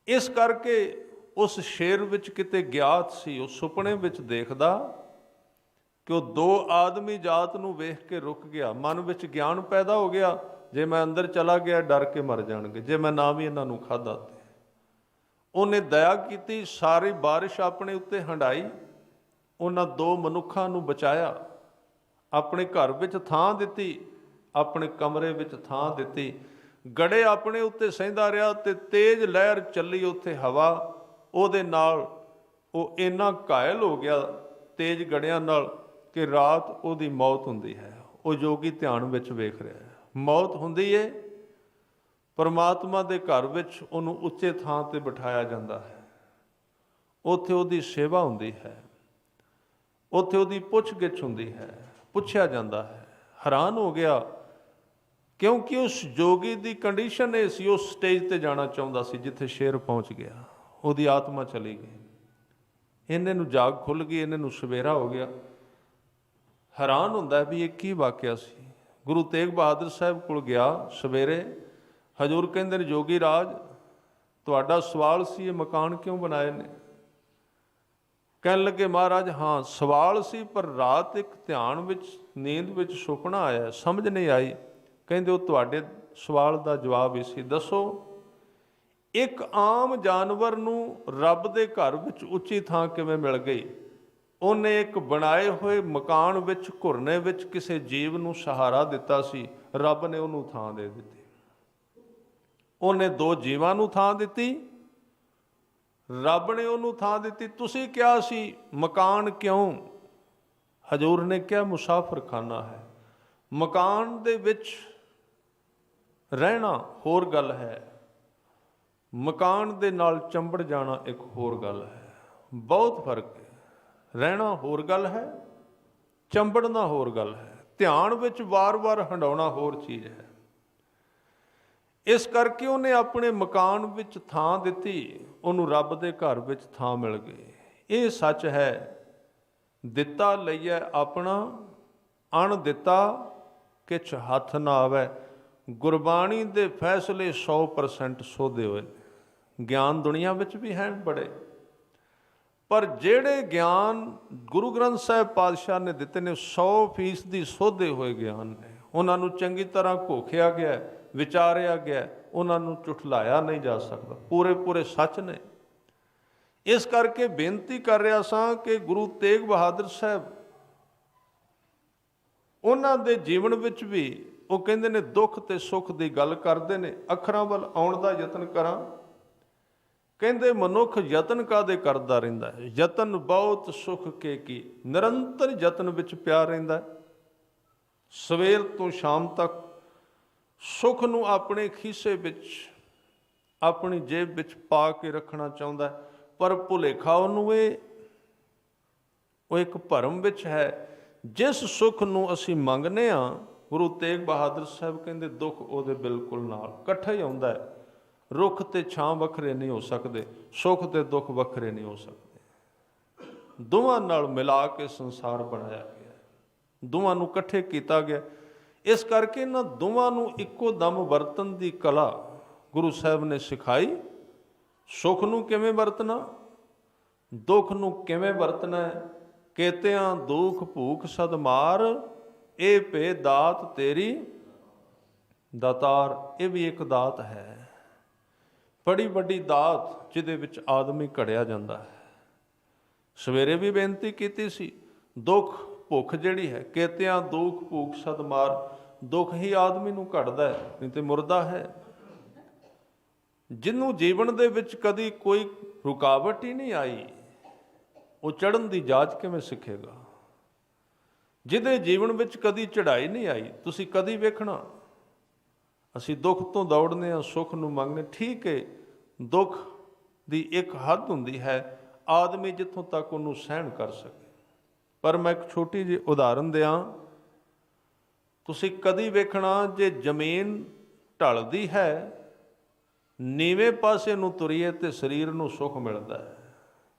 ਇਸ ਕਰਕੇ ਉਸ ਸ਼ੇਰ ਵਿੱਚ ਕਿਤੇ ਗਿਆਤ ਸੀ, ਉਹ ਸੁਪਨੇ ਵਿੱਚ ਦੇਖਦਾ ਕਿ ਉਹ ਦੋ ਆਦਮੀ ਜਾਤ ਨੂੰ ਵੇਖ ਕੇ ਰੁਕ ਗਿਆ। ਮਨ ਵਿੱਚ ਗਿਆਨ ਪੈਦਾ ਹੋ ਗਿਆ, ਜੇ ਮੈਂ ਅੰਦਰ ਚਲਾ ਗਿਆ, ਡਰ ਕੇ ਮਰ ਜਾਣਗੇ। ਜੇ ਮੈਂ ਨਾ ਵੀ ਇਹਨਾਂ ਨੂੰ ਖਾਦਾ ਤੇ। ਉਹਨੇ ਦਇਆ ਕੀਤੀ, ਸਾਰੀ ਬਾਰਿਸ਼ ਆਪਣੇ ਉੱਤੇ ਹੰਡਾਈ, ਉਹਨਾਂ ਦੋ ਮਨੁੱਖਾਂ ਨੂੰ ਬਚਾਇਆ। ਆਪਣੇ ਘਰ ਵਿੱਚ ਥਾਂ ਦਿੱਤੀ, ਆਪਣੇ ਕਮਰੇ ਵਿੱਚ ਥਾਂ ਦਿੱਤੀ। ਗੜੇ ਆਪਣੇ ਉੱਤੇ ਸਹਿੰਦਾ ਰਿਹਾ ਤੇ ਤੇਜ਼ ਲਹਿਰ ਚੱਲੀ ਉੱਥੇ ਹਵਾ। ਉਹਦੇ ਨਾਲ ਉਹ ਇੰਨਾ ਘਾਇਲ ਹੋ ਗਿਆ ਤੇਜ਼ ਗੜਿਆਂ ਨਾਲ ਕਿ ਰਾਤ ਉਹਦੀ ਮੌਤ ਹੁੰਦੀ ਹੈ। ਉਹ ਜੋਗੀ ਧਿਆਨ ਵਿੱਚ ਵੇਖ ਰਿਹਾ ਹੈ। ਮੌਤ ਹੁੰਦੀ ਹੈ ਪਰਮਾਤਮਾ ਦੇ ਘਰ ਵਿੱਚ ਉਹਨੂੰ ਉੱਚੇ ਥਾਂ ਤੇ ਬਿਠਾਇਆ ਜਾਂਦਾ ਹੈ। ਉੱਥੇ ਉਹਦੀ ਸੇਵਾ ਹੁੰਦੀ ਹੈ। ਉੱਥੇ ਉਹਦੀ ਪੁੱਛਗਿੱਛ ਹੁੰਦੀ ਹੈ। ਪੁੱਛਿਆ ਜਾਂਦਾ ਹੈ। ਹੈਰਾਨ ਹੋ ਗਿਆ, ਕਿਉਂਕਿ ਉਸ ਜੋਗੀ ਦੀ ਕੰਡੀਸ਼ਨ ਇਹ ਸੀ, ਉਸ ਸਟੇਜ ਤੇ ਜਾਣਾ ਚਾਹੁੰਦਾ ਸੀ, ਜਿੱਥੇ ਸ਼ੇਰ ਪਹੁੰਚ ਗਿਆ। ਉਹਦੀ ਆਤਮਾ ਚਲੀ ਗਈ। ਇਹਨੇ ਨੂੰ ਜਾਗ ਖੁੱਲ ਗਈ, ਇਹਨੇ ਨੂੰ ਸਵੇਰਾ ਹੋ ਗਿਆ। ਹੈਰਾਨ ਹੁੰਦਾ ਵੀ ਇਹ ਕੀ ਵਾਕਿਆ ਸੀ। ਗੁਰੂ ਤੇਗ ਬਹਾਦਰ ਸਾਹਿਬ ਕੋਲ ਗਿਆ ਸਵੇਰੇ, ਹਜੂਰ ਕਹਿੰਦੇ ਨੇ, ਜੋਗੀ ਰਾਜ, ਤੁਹਾਡਾ ਸਵਾਲ ਸੀ, ਇਹ ਮਕਾਨ ਕਿਉਂ ਬਣਾਏ ਨੇ? ਕਹਿਣ ਲੱਗੇ, ਮਹਾਰਾਜ, ਹਾਂ, ਸਵਾਲ ਸੀ, ਪਰ ਰਾਤ ਇੱਕ ਧਿਆਨ ਵਿੱਚ, ਨੀਂਦ ਵਿੱਚ ਸੁਪਨਾ ਆਇਆ, ਸਮਝ ਨਹੀਂ ਆਈ। ਕਹਿੰਦੇ, ਉਹ ਤੁਹਾਡੇ ਸਵਾਲ ਦਾ ਜਵਾਬ ਹੀ ਸੀ। ਦੱਸੋ, ਇੱਕ ਆਮ ਜਾਨਵਰ ਨੂੰ ਰੱਬ ਦੇ ਘਰ ਵਿੱਚ ਉੱਚੀ ਥਾਂ ਕਿਵੇਂ ਮਿਲ ਗਈ? ਉਹਨੇ ਇੱਕ ਬਣਾਏ ਹੋਏ ਮਕਾਨ ਵਿੱਚ, ਘੁਰਨੇ ਵਿੱਚ ਕਿਸੇ ਜੀਵ ਨੂੰ ਸਹਾਰਾ ਦਿੱਤਾ ਸੀ। ਰੱਬ ਨੇ ਉਹਨੂੰ ਥਾਂ ਦੇ ਦਿੱਤੀ। ਉਹਨੇ ਦੋ ਜੀਵਾਂ ਨੂੰ ਥਾਂ ਦਿੱਤੀ। ਰੱਬ ਨੇ ਉਹਨੂੰ ਥਾਂ ਦਿੱਤੀ। ਤੁਸੀਂ ਕਿਹਾ ਸੀ, ਮਕਾਨ ਕਿਉਂ? ਹਜੂਰ ਨੇ ਕਿਹਾ, ਮੁਸਾਫਰਖਾਨਾ ਹੈ। ਮਕਾਨ ਦੇ ਵਿੱਚ ਰਹਿਣਾ ਹੋਰ ਗੱਲ ਹੈ। ਮਕਾਨ ਦੇ ਨਾਲ ਚੰਬੜ ਜਾਣਾ ਇੱਕ ਹੋਰ ਗੱਲ ਹੈ। ਬਹੁਤ ਫ਼ਰਕ ਹੈ। ਰਹਿਣਾ ਹੋਰ ਗੱਲ ਹੈ, ਚੰਬੜਨਾ ਹੋਰ ਗੱਲ ਹੈ, ਧਿਆਨ ਵਿੱਚ ਵਾਰ-ਵਾਰ ਹੰਡਾਉਣਾ ਹੋਰ ਚੀਜ਼ ਹੈ। ਇਸ ਕਰਕੇ ਉਹਨੇ ਆਪਣੇ ਮਕਾਨ ਵਿੱਚ ਥਾਂ ਦਿੱਤੀ, ਉਹਨੂੰ ਰੱਬ ਦੇ ਘਰ ਵਿੱਚ ਥਾਂ ਮਿਲ ਗਈ। ਇਹ ਸੱਚ ਹੈ, ਦਿੱਤਾ ਲਈਐ ਆਪਣਾ ਅਣ ਦਿੱਤਾ ਕਿਛ ਹੱਥ ਨਾ ਆਵੇ। ਗੁਰਬਾਣੀ ਦੇ ਫੈਸਲੇ 100% ਸੋਧੇ ਹੋਏ ਗਿਆਨ ਦੁਨੀਆ ਵਿੱਚ ਵੀ ਹੈ ਬੜੇ। ਪਰ ਜਿਹੜੇ ਗਿਆਨ ਗੁਰੂ ਗ੍ਰੰਥ ਸਾਹਿਬ ਪਾਤਸ਼ਾਹ ਨੇ ਦਿੱਤੇ ਨੇ 100% ਦੀ ਸੋਧੇ ਹੋਏ ਗਿਆਨ ਨੇ। ਉਹਨਾਂ ਨੂੰ ਚੰਗੀ ਤਰ੍ਹਾਂ ਘੋਖਿਆ ਗਿਆ, ਵਿਚਾਰਿਆ ਗਿਆ, ਉਹਨਾਂ ਨੂੰ ਝੁਠਲਾਇਆ ਨਹੀਂ ਜਾ ਸਕਦਾ। ਪੂਰੇ ਪੂਰੇ ਸੱਚ ਨੇ। ਇਸ ਕਰਕੇ ਬੇਨਤੀ ਕਰ ਰਿਹਾ ਸਾਂ ਕਿ ਗੁਰੂ ਤੇਗ ਬਹਾਦਰ ਸਾਹਿਬ, ਉਹਨਾਂ ਦੇ ਜੀਵਨ ਵਿੱਚ ਵੀ ਉਹ ਕਹਿੰਦੇ ਨੇ ਦੁੱਖ ਤੇ ਸੁੱਖ ਦੀ ਗੱਲ ਕਰਦੇ ਨੇ। ਅੱਖਰਾਂ ਵੱਲ ਆਉਣ ਦਾ ਯਤਨ ਕਰਾਂ। ਕਹਿੰਦੇ ਮਨੁੱਖ ਯਤਨ ਕਾਦੇ ਕਰਦਾ ਰਹਿੰਦਾ ਹੈ? ਯਤਨ ਬਹੁਤ ਸੁਖ ਕੇ ਕੀ? ਨਿਰੰਤਰ ਯਤਨ ਵਿੱਚ ਪਿਆ ਰਹਿੰਦਾ ਹੈ। ਸਵੇਰ ਤੋਂ ਸ਼ਾਮ ਤੱਕ ਸੁਖ ਨੂੰ ਆਪਣੇ ਖੀਸੇ ਵਿੱਚ, ਆਪਣੀ ਜੇਬ ਵਿੱਚ ਪਾ ਕੇ ਰੱਖਣਾ ਚਾਹੁੰਦਾ ਹੈ। ਪਰ ਭੁਲੇਖਾ ਉਹਨੂੰ ਇਹ, ਉਹ ਇੱਕ ਭਰਮ ਵਿੱਚ ਹੈ। ਜਿਸ ਸੁਖ ਨੂੰ ਅਸੀਂ ਮੰਗਨੇ ਆ ਗੁਰੂ ਤੇਗ ਬਹਾਦਰ ਸਾਹਿਬ ਕਹਿੰਦੇ, ਦੁੱਖ ਉਹਦੇ ਬਿਲਕੁਲ ਨਾਲ ਇਕੱਠਾ ਹੀ ਆਉਂਦਾ ਹੈ। ਰੁੱਖ ਤੇ ਛਾਂ ਵੱਖਰੇ ਨਹੀਂ ਹੋ ਸਕਦੇ, ਸੁੱਖ ਤੇ ਦੁੱਖ ਵੱਖਰੇ ਨਹੀਂ ਹੋ ਸਕਦੇ। ਦੋਵਾਂ ਨਾਲ ਮਿਲਾ ਕੇ ਸੰਸਾਰ ਬਣਾਇਆ ਗਿਆ ਦੋਵਾਂ ਨੂੰ ਇਕੱਠੇ ਕੀਤਾ ਗਿਆ ਇਸ ਕਰਕੇ ਇਹਨਾਂ ਦੋਵਾਂ ਨੂੰ ਇੱਕੋ ਦਮ ਵਰਤਨ ਦੀ ਕਲਾ ਗੁਰੂ ਸਾਹਿਬ ਨੇ ਸਿਖਾਈ। ਸੁੱਖ ਨੂੰ ਕਿਵੇਂ ਵਰਤਣਾ? ਦੁੱਖ ਨੂੰ ਕਿਵੇਂ ਵਰਤਣਾ ਹੈ? ਕੇਤਿਆਂ ਦੁੱਖ ਭੂਖ ਸਦ ਮਾਰ, ਇਹ ਭੇ ਦਾਤ ਤੇਰੀ ਦਾਤਾਰ, ਇਹ ਵੀ ਇੱਕ ਦਾਤ ਹੈ। ਬੜੀ ਵੱਡੀ ਦਾਤ ਜਿਹਦੇ ਵਿੱਚ ਆਦਮੀ ਘੜਿਆ ਜਾਂਦਾ ਹੈ। ਸਵੇਰੇ ਵੀ ਬੇਨਤੀ ਕੀਤੀ ਸੀ, ਦੁੱਖ ਭੁੱਖ ਜਿਹੜੀ ਹੈ, ਕੇਤਿਆਂ ਦੁੱਖ ਭੁੱਖ ਸਦਮਾਰ, ਦੁੱਖ ਹੀ ਆਦਮੀ ਨੂੰ ਘੜਦਾ ਹੈ, ਨਹੀਂ ਤੇ ਮੁਰਦਾ ਹੈ। ਜਿਹਨੂੰ ਜੀਵਨ ਦੇ ਵਿੱਚ ਕਦੀ ਕੋਈ ਰੁਕਾਵਟ ਹੀ ਨਹੀਂ ਆਈ, ਉਹ ਚੜਨ ਦੀ ਜਾਚ ਕਿਵੇਂ ਸਿੱਖੇਗਾ? ਜਿਹਦੇ ਜੀਵਨ ਵਿੱਚ ਕਦੀ ਚੜ੍ਹਾਈ ਨਹੀਂ ਆਈ, ਤੁਸੀਂ ਕਦੀ ਵੇਖਣਾ ਅਸੀਂ ਦੁੱਖ ਤੋਂ ਦੌੜਨੇ ਆ ਸੁੱਖ ਨੂੰ ਮੰਗਨੇ ਠੀਕ ਹੈ, ਦੁੱਖ ਦੀ ਇੱਕ ਹੱਦ ਹੁੰਦੀ ਹੈ, ਆਦਮੀ ਜਿੱਥੋਂ ਤੱਕ ਉਹਨੂੰ ਸਹਿਣ ਕਰ ਸਕੇ। ਪਰ ਮੈਂ ਇੱਕ ਛੋਟੀ ਜਿਹੀ ਉਦਾਹਰਨ ਦਿਆਂ। ਤੁਸੀਂ ਕਦੀ ਵੇਖਣਾ ਜੇ ਜ਼ਮੀਨ ਢਲਦੀ ਹੈ, ਨੀਵੇਂ ਪਾਸੇ ਨੂੰ ਤੁਰੀਏ ਤੇ ਸਰੀਰ ਨੂੰ ਸੁੱਖ ਮਿਲਦਾ ਹੈ,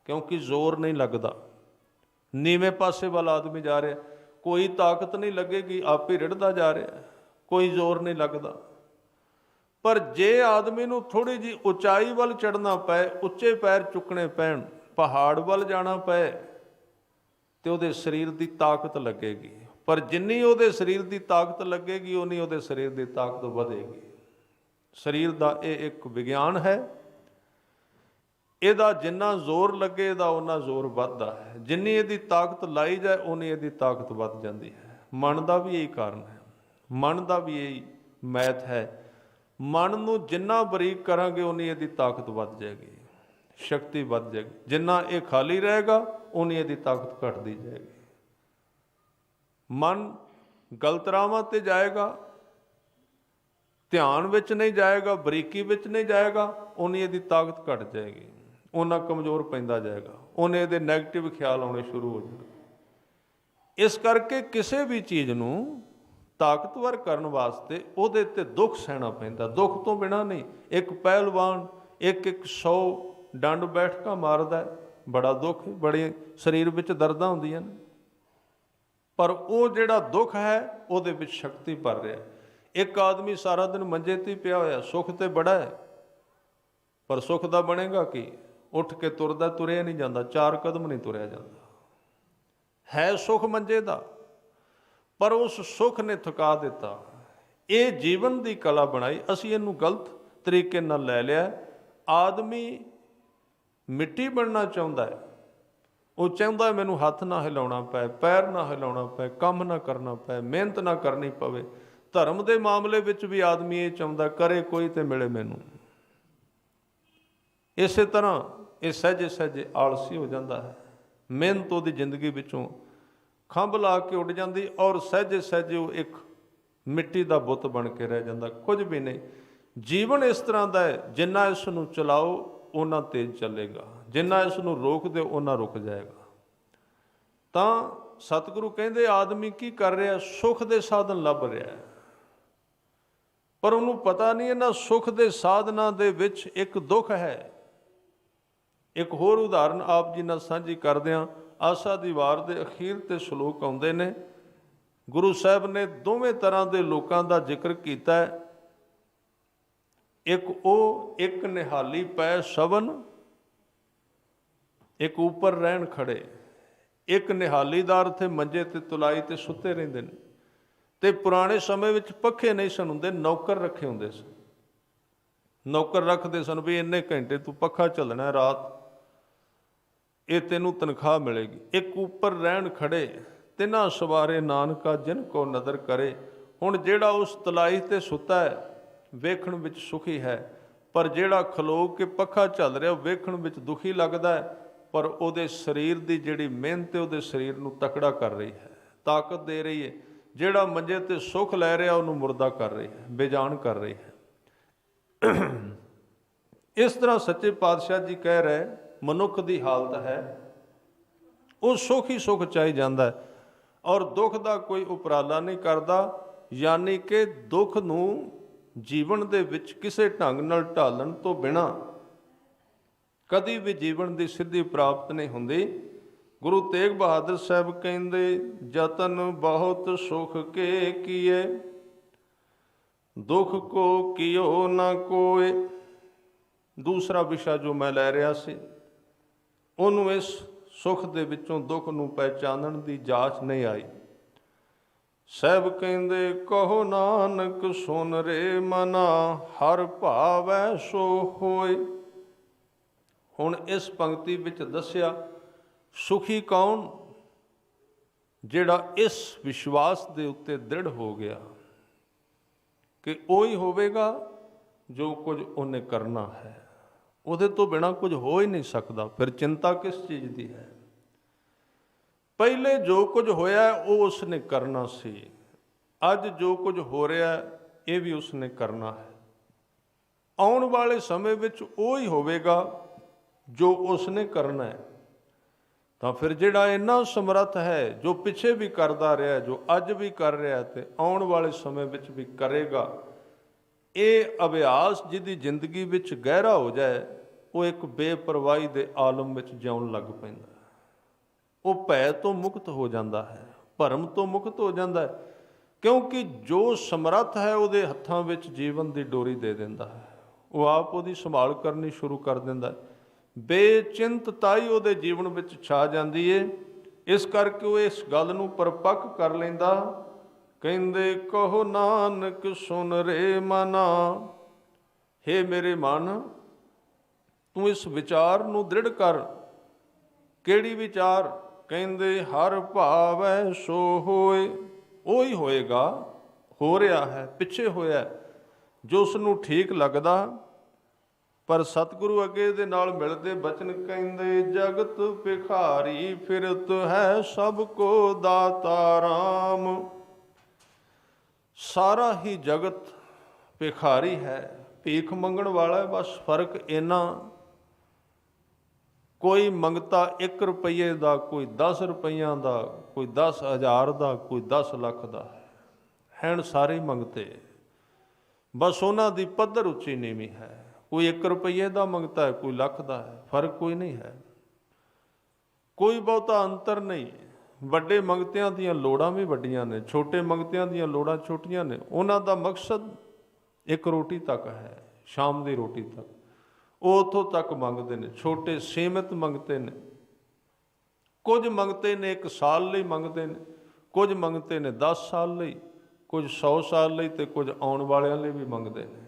ਕਿਉਂਕਿ ਜ਼ੋਰ ਨਹੀਂ ਲੱਗਦਾ। ਨੀਵੇਂ ਪਾਸੇ ਵੱਲ ਆਦਮੀ ਜਾ ਰਿਹਾ ਕੋਈ ਤਾਕਤ ਨਹੀਂ ਲੱਗੇਗੀ, ਆਪੇ ਰਿੜਦਾ ਜਾ ਰਿਹਾ ਕੋਈ ਜ਼ੋਰ ਨਹੀਂ ਲੱਗਦਾ। ਪਰ ਜੇ ਆਦਮੀ ਨੂੰ ਥੋੜੀ ਜੀ ਉਚਾਈ ਵੱਲ ਚੜਨਾ ਪਏ, ਉੱਚੇ ਪੈਰ ਚੁੱਕਣੇ ਪੈਣ, ਪਹਾੜ ਵੱਲ ਜਾਣਾ ਪਏ, ਤੇ ਉਹਦੇ ਸਰੀਰ ਦੀ ਤਾਕਤ ਲੱਗੇਗੀ। ਪਰ ਜਿੰਨੀ ਉਹਦੇ ਸਰੀਰ ਦੀ ਤਾਕਤ ਲੱਗੇਗੀ ਉਨੀ ਉਹਦੇ ਸਰੀਰ ਦੀ ਤਾਕਤ ਵਧੇਗੀ। ਸਰੀਰ ਦਾ ਇਹ ਇੱਕ ਵਿਗਿਆਨ ਹੈ। ਇਹਦਾ ਜਿੰਨਾ ਜ਼ੋਰ ਲੱਗੇ, ਇਹਦਾ ਉਹਨਾਂ ਜ਼ੋਰ ਵੱਧਦਾ ਹੈ। ਜਿੰਨੀ ਇਹਦੀ ਤਾਕਤ ਲਾਈ ਜਾਏ ਉਨੀ ਇਹਦੀ ਤਾਕਤ ਵੱਧ ਜਾਂਦੀ ਹੈ। ਮਨ ਦਾ ਵੀ ਇਹੀ ਕਾਰਨ ਹੈ। ਮਨ ਦਾ ਵੀ ਇਹੀ ਮੈਥ ਹੈ। ਮਨ ਨੂੰ ਜਿੰਨਾ ਬਰੀਕ ਕਰਾਂਗੇ ਉਨੀ ਇਹਦੀ ਤਾਕਤ ਵੱਧ ਜਾਏਗੀ, ਸ਼ਕਤੀ ਵੱਧ ਜਾਏਗੀ। ਜਿੰਨਾ ਇਹ ਖਾਲੀ ਰਹੇਗਾ ਉਨੀ ਇਹਦੀ ਤਾਕਤ ਘਟਦੀ ਜਾਏਗੀ। ਮਨ ਗਲਤ ਰਾਹਾਂ ਤੇ ਜਾਏਗਾ, ਧਿਆਨ ਵਿੱਚ ਨਹੀਂ ਜਾਏਗਾ, ਬਰੀਕੀ ਵਿੱਚ ਨਹੀਂ ਜਾਏਗਾ ਉਨੀ ਇਹਦੀ ਤਾਕਤ ਘਟ ਜਾਏਗੀ ਉਹਨਾਂ ਕਮਜ਼ੋਰ ਪੈਂਦਾ ਜਾਏਗਾ ਉਹਨੇ ਇਹਦੇ 네ਗੇਟਿਵ ਖਿਆਲ ਆਉਣੇ ਸ਼ੁਰੂ ਹੋ ਜਾਣਗੇ। ਇਸ ਕਰਕੇ ਕਿਸੇ ਵੀ ਚੀਜ਼ ਨੂੰ ਤਾਕਤਵਰ ਕਰਨ ਵਾਸਤੇ ਉਹਦੇ ਤੇ ਦੁੱਖ ਸਹਿਣਾ ਪੈਂਦਾ। ਦੁੱਖ ਤੋਂ ਬਿਨਾ ਨਹੀਂ, ਇੱਕ ਪਹਿਲਵਾਨ, ਇੱਕ ਇੱਕ 100 ਡੰਡ ਬੈਠਕਾ ਮਾਰਦਾ ਹੈ। ਬੜਾ ਦੁੱਖ ਹੈ ਬੜੇ ਸਰੀਰ ਵਿੱਚ ਦਰਦਾਂ ਹੁੰਦੀਆਂ ਨੇ। ਪਰ ਉਹ ਜਿਹੜਾ ਦੁੱਖ ਹੈ, ਉਹਦੇ ਵਿੱਚ ਸ਼ਕਤੀ ਭਰ ਰਿਹਾ ਇੱਕ ਆਦਮੀ ਸਾਰਾ ਦਿਨ ਮੰਜੇ ਤੇ ਹੀ ਪਿਆ ਹੋਇਆ, ਸੁੱਖ ਤੇ ਬੜਾ ਹੈ। ਪਰ ਸੁੱਖ ਦਾ ਬਣੇਗਾ ਕੀ? ਉੱਠ ਕੇ ਤੁਰਦਾ ਤੁਰਿਆ ਨਹੀਂ ਜਾਂਦਾ, ਚਾਰ ਕਦਮ ਨਹੀਂ ਤੁਰਿਆ ਜਾਂਦਾ। ਹੈ ਸੁੱਖ ਮੰਜੇ ਦਾ। ਪਰ ਉਸ ਸੁੱਖ ਨੇ ਥਕਾ ਦਿੱਤਾ। ਇਹ ਜੀਵਨ ਦੀ ਕਲਾ ਬਣਾਈ। ਅਸੀਂ ਇਹਨੂੰ ਗਲਤ ਤਰੀਕੇ ਨਾਲ ਲੈ ਲਿਆ। ਆਦਮੀ ਮਿੱਟੀ ਬਣਨਾ ਚਾਹੁੰਦਾ ਹੈ। ਉਹ ਚਾਹੁੰਦਾ ਮੈਨੂੰ ਹੱਥ ਨਾ ਹਿਲਾਉਣਾ ਪਏ, ਪੈਰ ਨਾ ਹਿਲਾਉਣਾ ਪਏ, ਕੰਮ ਨਾ ਕਰਨਾ ਪਏ, ਮਿਹਨਤ ਨਾ ਕਰਨੀ ਪਵੇ। ਧਰਮ ਦੇ ਮਾਮਲੇ ਵਿੱਚ ਵੀ ਆਦਮੀ ਇਹ ਚਾਹੁੰਦਾ, ਕਰੇ ਕੋਈ ਤੇ ਮਿਲੇ ਮੈਨੂੰ। ਇਸੇ ਤਰ੍ਹਾਂ ਇਹ ਸਹਿਜੇ ਸਹਿਜੇ ਆਲਸੀ ਹੋ ਜਾਂਦਾ ਹੈ। ਮਿਹਨਤ ਉਹਦੀ ਜ਼ਿੰਦਗੀ ਵਿੱਚੋਂ ਖੰਭ ਲਾ ਕੇ ਉੱਡ ਜਾਂਦੀ ਔਰ ਸਹਿਜੇ ਸਹਿਜੇ ਉਹ ਇੱਕ ਮਿੱਟੀ ਦਾ ਬੁੱਤ ਬਣ ਕੇ ਰਹਿ ਜਾਂਦਾ, ਕੁਝ ਵੀ ਨਹੀਂ। ਜੀਵਨ ਇਸ ਤਰ੍ਹਾਂ ਦਾ ਹੈ, ਜਿੰਨਾ ਇਸ ਨੂੰ ਚਲਾਓ ਉਹਨਾਂ ਤੇਜ਼ ਚੱਲੇਗਾ। ਜਿੰਨਾ ਇਸ ਨੂੰ ਰੋਕ ਦਿਓ ਉਹਨਾਂ ਰੁਕ ਜਾਏਗਾ। ਤਾਂ ਸਤਿਗੁਰੂ ਕਹਿੰਦੇ, ਆਦਮੀ ਕੀ ਕਰ ਰਿਹਾ? ਸੁੱਖ ਦੇ ਸਾਧਨ ਲੱਭ ਰਿਹਾ ਹੈ। ਪਰ ਉਹਨੂੰ ਪਤਾ ਨਹੀਂ ਇਹਨਾਂ ਸੁੱਖ ਦੇ ਸਾਧਨਾਂ ਦੇ ਵਿੱਚ ਇੱਕ ਦੁੱਖ ਹੈ। ਇੱਕ ਹੋਰ ਉਦਾਹਰਨ ਆਪ ਜੀ ਨਾਲ ਸਾਂਝੀ ਕਰਦਿਆਂ ਆਸਾ ਦੀ ਵਾਰ ਦੇ ਅਖੀਰ ਤੇ ਸ਼ਲੋਕ ਆਉਂਦੇ ਨੇ। ਗੁਰੂ ਸਾਹਿਬ ਨੇ ਦੋਵੇਂ ਤਰ੍ਹਾਂ ਦੇ ਲੋਕਾਂ ਦਾ ਜ਼ਿਕਰ ਕੀਤਾ ਹੈ। ਇੱਕ ਉਹ, ਇੱਕ ਨਿਹਾਲੀ ਪੈ ਸ਼ਵਨ, ਇੱਕ ਉੱਪਰ ਰਹਿਣ ਖੜੇ। ਇੱਕ ਨਿਹਾਲੀ ਦਾ ਅਰਥ ਹੈ ਮੰਜੇ ਤੇ ਤੁਲਾਈ ਤੇ ਸੁੱਤੇ ਰਹਿੰਦੇ ਨੇ। ਤੇ ਪੁਰਾਣੇ ਸਮੇਂ ਵਿੱਚ ਪੱਖੇ ਨਹੀਂ ਸਨ ਹੁੰਦੇ, ਨੌਕਰ ਰੱਖੇ ਹੁੰਦੇ ਸਨ। ਨੌਕਰ ਰੱਖਦੇ ਸਨ ਵੀ ਇੰਨੇ ਘੰਟੇ ਤੂੰ ਪੱਖਾ ਚੱਲਣਾ ਰਾਤ ਇਹ ਤੈਨੂੰ ਤਨਖਾਹ ਮਿਲੇਗੀ। ਇੱਕ ਉੱਪਰ ਰਹਿਣ ਖੜੇ, ਤਿਨਾ ਸਵਾਰੇ ਨਾਨਕਾ ਜਿਨ ਕੋ ਨਦਰ ਕਰੇ। ਹੁਣ ਜਿਹੜਾ ਉਸ ਤਲਾਈ ਤੇ ਸੁੱਤਾ ਹੈ, ਵੇਖਣ ਵਿੱਚ ਸੁਖੀ ਹੈ। ਪਰ ਜਿਹੜਾ ਖਲੋ ਕੇ ਪੱਖਾ ਚੱਲ ਰਿਹਾ ਉਹ ਵੇਖਣ ਵਿੱਚ ਦੁਖੀ ਲੱਗਦਾ ਹੈ। ਪਰ ਉਹਦੇ ਸਰੀਰ ਦੀ ਜਿਹੜੀ ਮਿਹਨਤ ਹੈ, ਉਹਦੇ ਸਰੀਰ ਨੂੰ ਤਕੜਾ ਕਰ ਰਹੀ ਹੈ। ਤਾਕਤ ਦੇ ਰਹੀ ਹੈ। ਜਿਹੜਾ ਮੰਜੇ ਤੇ ਸੁੱਖ ਲੈ ਰਿਹਾ, ਉਹਨੂੰ ਮੁਰਦਾ ਕਰ ਰਹੀ ਹੈ, ਬੇਜਾਨ ਕਰ ਰਹੀ ਹੈ। ਇਸ ਤਰ੍ਹਾਂ ਸੱਚੇ ਪਾਤਸ਼ਾਹ ਜੀ ਕਹਿ ਰਹੇ ਮਨੁੱਖ ਦੀ ਹਾਲਤ ਹੈ, ਉਹ ਸੁੱਖ ਹੀ ਸੁੱਖ ਚਾਹੀ ਜਾਂਦਾ ਹੈ ਔਰ ਦੁੱਖ ਦਾ ਕੋਈ ਉਪਰਾਲਾ ਨਹੀਂ ਕਰਦਾ, ਯਾਨੀ ਕਿ ਦੁੱਖ ਨੂੰ ਜੀਵਨ ਦੇ ਵਿੱਚ ਕਿਸੇ ਢੰਗ ਨਾਲ ਢਾਲਣ ਤੋਂ ਬਿਨਾ ਕਦੀ ਵੀ ਜੀਵਨ ਦੀ ਸਿੱਧੀ ਪ੍ਰਾਪਤ ਨਹੀਂ ਹੁੰਦੀ। ਗੁਰੂ ਤੇਗ ਬਹਾਦਰ ਸਾਹਿਬ ਕਹਿੰਦੇ ਯਤਨ ਬਹੁਤ ਸੁਖ ਕੇ ਕੀਏ, ਦੁੱਖ ਕੋ ਕਿਓ ਨਾ ਕੋਏ। ਦੂਸਰਾ ਵਿਸ਼ਾ ਜੋ ਮੈਂ ਲੈ ਰਿਹਾ ਸੀ ਉਹਨੂੰ ਇਸ ਸੁਖ ਦੇ ਵਿੱਚੋਂ ਦੁੱਖ ਨੂੰ ਪਹਿਚਾਨਣ ਦੀ ਜਾਂਚ ਨਹੀਂ ਆਈ। ਸਹਿਬ ਕਹਿੰਦੇ, ਕਹੋ ਨਾਨਕ ਸੁਨ ਰੇ ਮਨਾ, ਹਰ ਭਾਵੈ ਸੋ ਹੋਏ। ਹੁਣ ਇਸ ਪੰਕਤੀ ਵਿੱਚ ਦੱਸਿਆ, ਸੁਖੀ ਕੌਣ? ਜਿਹੜਾ ਇਸ ਵਿਸ਼ਵਾਸ ਦੇ ਉੱਤੇ ਦ੍ਰਿੜ ਹੋ ਗਿਆ ਕਿ ਉਹ ਹੀ ਹੋਵੇਗਾ ਜੋ ਕੁਝ ਉਹਨੇ ਕਰਨਾ ਹੈ। ਉਹਦੇ ਤੋਂ ਬਿਨਾ ਕੁਝ ਹੋ ਹੀ ਨਹੀਂ ਸਕਦਾ। ਫਿਰ ਚਿੰਤਾ ਕਿਸ ਚੀਜ਼ ਦੀ ਹੈ? ਪਹਿਲੇ ਜੋ ਕੁਝ ਹੋਇਆ, ਉਹ ਉਸਨੇ ਕਰਨਾ ਸੀ। ਅੱਜ ਜੋ ਕੁਝ ਹੋ ਰਿਹਾ, ਇਹ ਵੀ ਉਸਨੇ ਕਰਨਾ ਹੈ। ਆਉਣ ਵਾਲੇ ਸਮੇਂ ਵਿੱਚ ਉਹ ਹੀ ਹੋਵੇਗਾ ਜੋ ਉਸਨੇ ਕਰਨਾ ਹੈ। ਤਾਂ ਫਿਰ ਜਿਹੜਾ ਇੰਨਾ ਸਮਰੱਥ ਹੈ, ਜੋ ਪਿੱਛੇ ਵੀ ਕਰਦਾ ਰਿਹਾ, ਜੋ ਅੱਜ ਵੀ ਕਰ ਰਿਹਾ ਤੇ ਆਉਣ ਵਾਲੇ ਸਮੇਂ ਵਿੱਚ ਵੀ ਕਰੇਗਾ ਇਹ ਅਭਿਆਸ ਜਿਹਦੀ ਜ਼ਿੰਦਗੀ ਵਿੱਚ ਗਹਿਰਾ ਹੋ ਜਾਏ, ਉਹ ਇੱਕ ਬੇਪਰਵਾਹੀ ਦੇ ਆਲਮ ਵਿੱਚ ਜਿਉਣ ਲੱਗ ਪੈਂਦਾ ਉਹ ਭੈ ਤੋਂ ਮੁਕਤ ਹੋ ਜਾਂਦਾ ਹੈ, ਭਰਮ ਤੋਂ ਮੁਕਤ ਹੋ ਜਾਂਦਾ ਹੈ, ਕਿਉਂਕਿ ਜੋ ਸਮਰੱਥ ਹੈ ਉਹਦੇ ਹੱਥਾਂ ਵਿੱਚ ਜੀਵਨ ਦੀ ਡੋਰੀ ਦੇ ਦਿੰਦਾ ਹੈ। ਉਹ ਆਪ ਉਹਦੀ ਸੰਭਾਲ ਕਰਨੀ ਸ਼ੁਰੂ ਕਰ ਦਿੰਦਾ ਹੈ। ਬੇਚਿੰਤਤਾਈ ਉਹਦੇ ਜੀਵਨ ਵਿੱਚ ਛਾ ਜਾਂਦੀ ਏ, ਇਸ ਕਰਕੇ ਉਹ ਇਸ ਗੱਲ ਨੂੰ ਪਰਪੱਕ ਕਰ ਲੈਂਦਾ ਕਹਿੰਦੇ ਕਹੋ ਨਾਨਕ ਸੁਨ ਰੇ ਮਨਾ। ਹੇ ਮੇਰੇ ਮਨ, ਤੂੰ ਇਸ ਵਿਚਾਰ ਨੂੰ ਦ੍ਰਿੜ ਕਰ। ਕਿਹੜੀ ਵਿਚਾਰ? ਕਹਿੰਦੇ ਹਰ ਭਾਵੈ ਸੋ ਹੋਏ। ਉਹੀ ਹੋਏਗਾ, ਹੋ ਰਿਹਾ ਹੈ, ਪਿੱਛੇ ਹੋਇਆ ਜੋ ਉਸ ਨੂੰ ਠੀਕ ਲੱਗਦਾ, ਪਰ ਸਤਿਗੁਰੂ ਅੱਗੇ ਦੇ ਨਾਲ ਮਿਲਦੇ ਬਚਨ ਕਹਿੰਦੇ, ਜਗਤ ਭਿਖਾਰੀ ਫਿਰਤ ਹੈ ਸਭ ਕੋ ਦਾਤਾ ਰਾਮ। ਸਾਰਾ ਹੀ ਜਗਤ ਭਿਖਾਰੀ ਹੈ, ਭੀਖ ਮੰਗਣ ਵਾਲਾ ਹੈ, ਬਸ ਫ਼ਰਕ ਇੰਨਾ। ਕੋਈ ਮੰਗਤਾ 1 ਰੁਪਏ ਦਾ, ਕੋਈ 10 ਰੁਪਈਆਂ ਦਾ, ਕੋਈ 10000 ਦਾ, ਕੋਈ 10 ਲੱਖ ਦਾ। ਹੈ ਹੈਣ ਸਾਰੇ ਮੰਗਤੇ। ਬਸ ਉਹਨਾਂ ਦੀ ਪੱਧਰ ਉੱਚੀ ਨੀਵੀਂ ਹੈ। ਕੋਈ 1 ਰੁਪਏ ਦਾ ਮੰਗਤਾ ਹੈ, ਕੋਈ ਲੱਖ ਦਾ ਹੈ, ਫ਼ਰਕ ਕੋਈ ਨਹੀਂ ਹੈ। ਕੋਈ ਬਹੁਤਾ ਅੰਤਰ ਨਹੀਂ। ਵੱਡੇ ਮੰਗਤਿਆਂ ਦੀਆਂ ਲੋੜਾਂ ਵੀ ਵੱਡੀਆਂ ਨੇ, ਛੋਟੇ ਮੰਗਤਿਆਂ ਦੀਆਂ ਲੋੜਾਂ ਛੋਟੀਆਂ ਨੇ। ਉਹਨਾਂ ਦਾ ਮਕਸਦ ਇੱਕ ਰੋਟੀ ਤੱਕ ਹੈ, ਸ਼ਾਮ ਦੀ ਰੋਟੀ ਤੱਕ। ਉਹ ਉੱਥੋਂ ਤੱਕ ਮੰਗਦੇ ਨੇ, ਛੋਟੇ ਸੀਮਿਤ ਮੰਗਤੇ ਨੇ। ਕੁਝ ਮੰਗਤੇ ਨੇ 1 ਸਾਲ ਲਈ ਮੰਗਦੇ ਨੇ, ਕੁਝ ਮੰਗਤੇ ਨੇ 10 ਸਾਲ ਲਈ, ਕੁਝ 100 ਸਾਲ ਲਈ ਤੇ ਕੁਝ ਆਉਣ ਵਾਲਿਆਂ ਲਈ ਵੀ ਮੰਗਦੇ ਨੇ।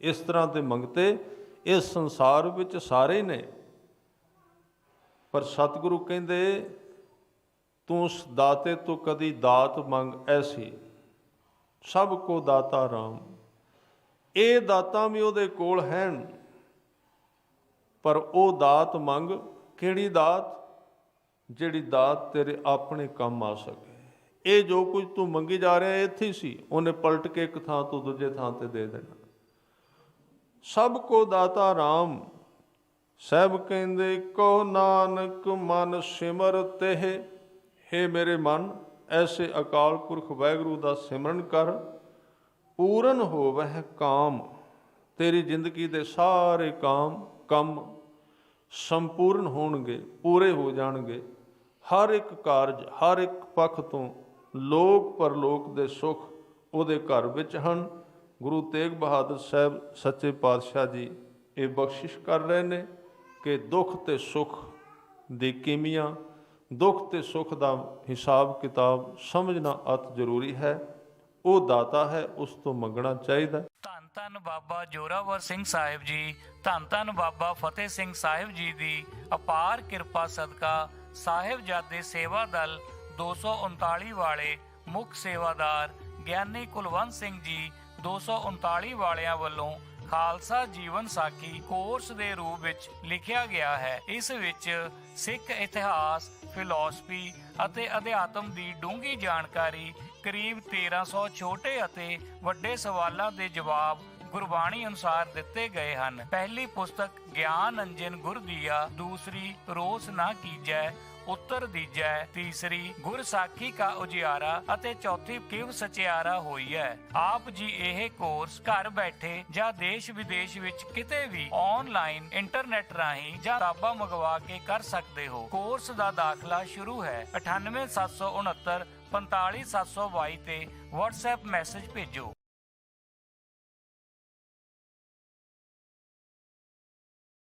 ਇਸ ਤਰ੍ਹਾਂ ਦੇ ਮੰਗਤੇ ਇਸ ਸੰਸਾਰ ਵਿੱਚ ਸਾਰੇ ਨੇ। ਪਰ ਸਤਿਗੁਰੂ ਕਹਿੰਦੇ ਤੂੰ ਉਸ ਦਾਤੇ ਤੋਂ ਕਦੀ ਦਾਤ ਮੰਗ ਐਸੀ। ਸਭ ਕੋ ਦਾਤਾ ਰਾਮ। ਇਹ ਦਾਤਾਂ ਵੀ ਉਹਦੇ ਕੋਲ ਹਨ। ਪਰ ਉਹ ਦਾਤ ਮੰਗ ਕਿਹੜੀ ਦਾਤ? ਜਿਹੜੀ ਦਾਤ ਤੇਰੇ ਆਪਣੇ ਕੰਮ ਆ ਸਕੇ। ਇਹ ਜੋ ਕੁਝ ਤੂੰ ਮੰਗੀ ਜਾ ਰਿਹਾ ਇੱਥੇ ਸੀ। ਉਹਨੇ ਪਲਟ ਕੇ ਇੱਕ ਥਾਂ ਤੋਂ ਦੂਜੇ ਥਾਂ ਤੇ ਦੇ ਦੇਣਾ। ਸਭ ਕੋ ਦਾਤਾ ਰਾਮ। ਸਹਿਬ ਕਹਿੰਦੇ ਕੋ ਨਾਨਕ ਮਨ ਸਿਮਰ ਤੇਹ हे ਮੇਰੇ ਮਨ, ਐਸੇ ਅਕਾਲ ਪੁਰਖ ਵਾਹਿਗੁਰੂ ਦਾ ਸਿਮਰਨ ਕਰ। ਪੂਰਨ ਹੋਵਹਿ ਕਾਮ, ਤੇਰੀ ਜ਼ਿੰਦਗੀ ਦੇ ਸਾਰੇ ਕਾਮ, ਕੰਮ ਸੰਪੂਰਨ ਹੋਣਗੇ, ਪੂਰੇ ਹੋ ਜਾਣਗੇ। ਹਰ ਇੱਕ ਕਾਰਜ, ਹਰ ਇੱਕ ਪੱਖ ਤੋਂ ਲੋਕ ਪਰਲੋਕ ਦੇ ਸੁਖ ਉਹਦੇ ਘਰ ਵਿੱਚ ਹਨ। ਗੁਰੂ ਤੇਗ ਬਹਾਦਰ ਸਾਹਿਬ ਸੱਚੇ ਪਾਤਸ਼ਾਹ ਜੀ ਇਹ ਬਖਸ਼ਿਸ਼ ਕਰ ਰਹੇ ਨੇ ਕਿ ਦੁੱਖ ਤੇ ਸੁਖ ਦੀ ਕੀਮੀਆਂ ਦੁੱਖ ਤੇ ਸੁਖ ਦਾ ਹਿਸਾਬ ਕਿਤਾਬ ਸਮਝਣਾ ਅਤ ਜ਼ਰੂਰੀ ਹੈ। ਉਹ ਦਾਤਾ ਹੈ, ਉਸ ਤੋਂ ਮੰਗਣਾ ਚਾਹੀਦਾ ਧੰਨ ਧੰਨ ਬਾਬਾ ਜੋਰਾਵਰ ਸਿੰਘ ਸਾਹਿਬ ਜੀ, ਧੰਨ ਧੰਨ ਬਾਬਾ ਫਤਿਹ ਸਿੰਘ ਸਾਹਿਬ ਜੀ ਦੀ ਅਪਾਰ ਕਿਰਪਾ ਸਦਕਾ ਸਾਹਿਬਜ਼ਾਦੇ ਸੇਵਾ ਦਲ 239 ਵਾਲੇ ਮੁੱਖ ਸੇਵਾਦਾਰ ਗਿਆਨੀ ਕੁਲਵੰਤ ਸਿੰਘ ਜੀ 239 ਵਾਲਿਆਂ ਵੱਲੋਂ ਖਾਲਸਾ ਜੀਵਨ ਸਾਖੀ ਕੋਰਸ ਦੇ ਰੂਪ ਵਿੱਚ ਲਿਖਿਆ ਗਿਆ ਹੈ। ਇਸ ਵਿੱਚ ਸਿੱਖ ਇਤਿਹਾਸ ਫਿਲਾਸਫੀ ਅਤੇ ਅਧਿਆਤਮ ਦੀ ਡੂੰਘੀ ਜਾਣਕਾਰੀ, ਕਰੀਬ 1300 ਛੋਟੇ ਅਤੇ ਵੱਡੇ ਸਵਾਲਾਂ ਦੇ ਜਵਾਬ ਗੁਰਬਾਣੀ ਅਨੁਸਾਰ ਦਿੱਤੇ ਗਏ ਹਨ। ਪਹਿਲੀ ਪੁਸਤਕ ਗਿਆਨ ਅੰਜਨ ਗੁਰਦੀਆ ਦੂਸਰੀ ਰੋਸ ਨਾ ਕੀਜੈ ਉੱਤਰ ਦੀਜੈ, ਤੀਸਰੀ ਗੁਰ ਸਾਖੀ ਕਾ ਉਜਿਆਰਾ ਅਤੇ ਚੌਥੀ ਕਿਵ ਸਚਿਆਰਾ ਹੋਈ ਹੈ ਆਪ ਜੀ ਇਹ ਕੋਰਸ ਘਰ ਬੈਠੇ ਜਾਂ ਦੇਸ਼ ਵਿਦੇਸ਼ ਵਿੱਚ ਕਿਤੇ ਵੀ ਆਨਲਾਈਨ ਇੰਟਰਨੈਟ ਰਾਹੀਂ ਜਾਂ ਕਿਤਾਬਾਂ ਮੰਗਵਾ ਕੇ ਕਰ ਸਕਦੇ ਹੋ। ਕੋਰਸ ਦਾ ਦਾਖਲਾ ਸ਼ੁਰੂ ਹੈ 98769 45722 ਤੇ WhatsApp ਮੈਸੇਜ ਭੇਜੋ।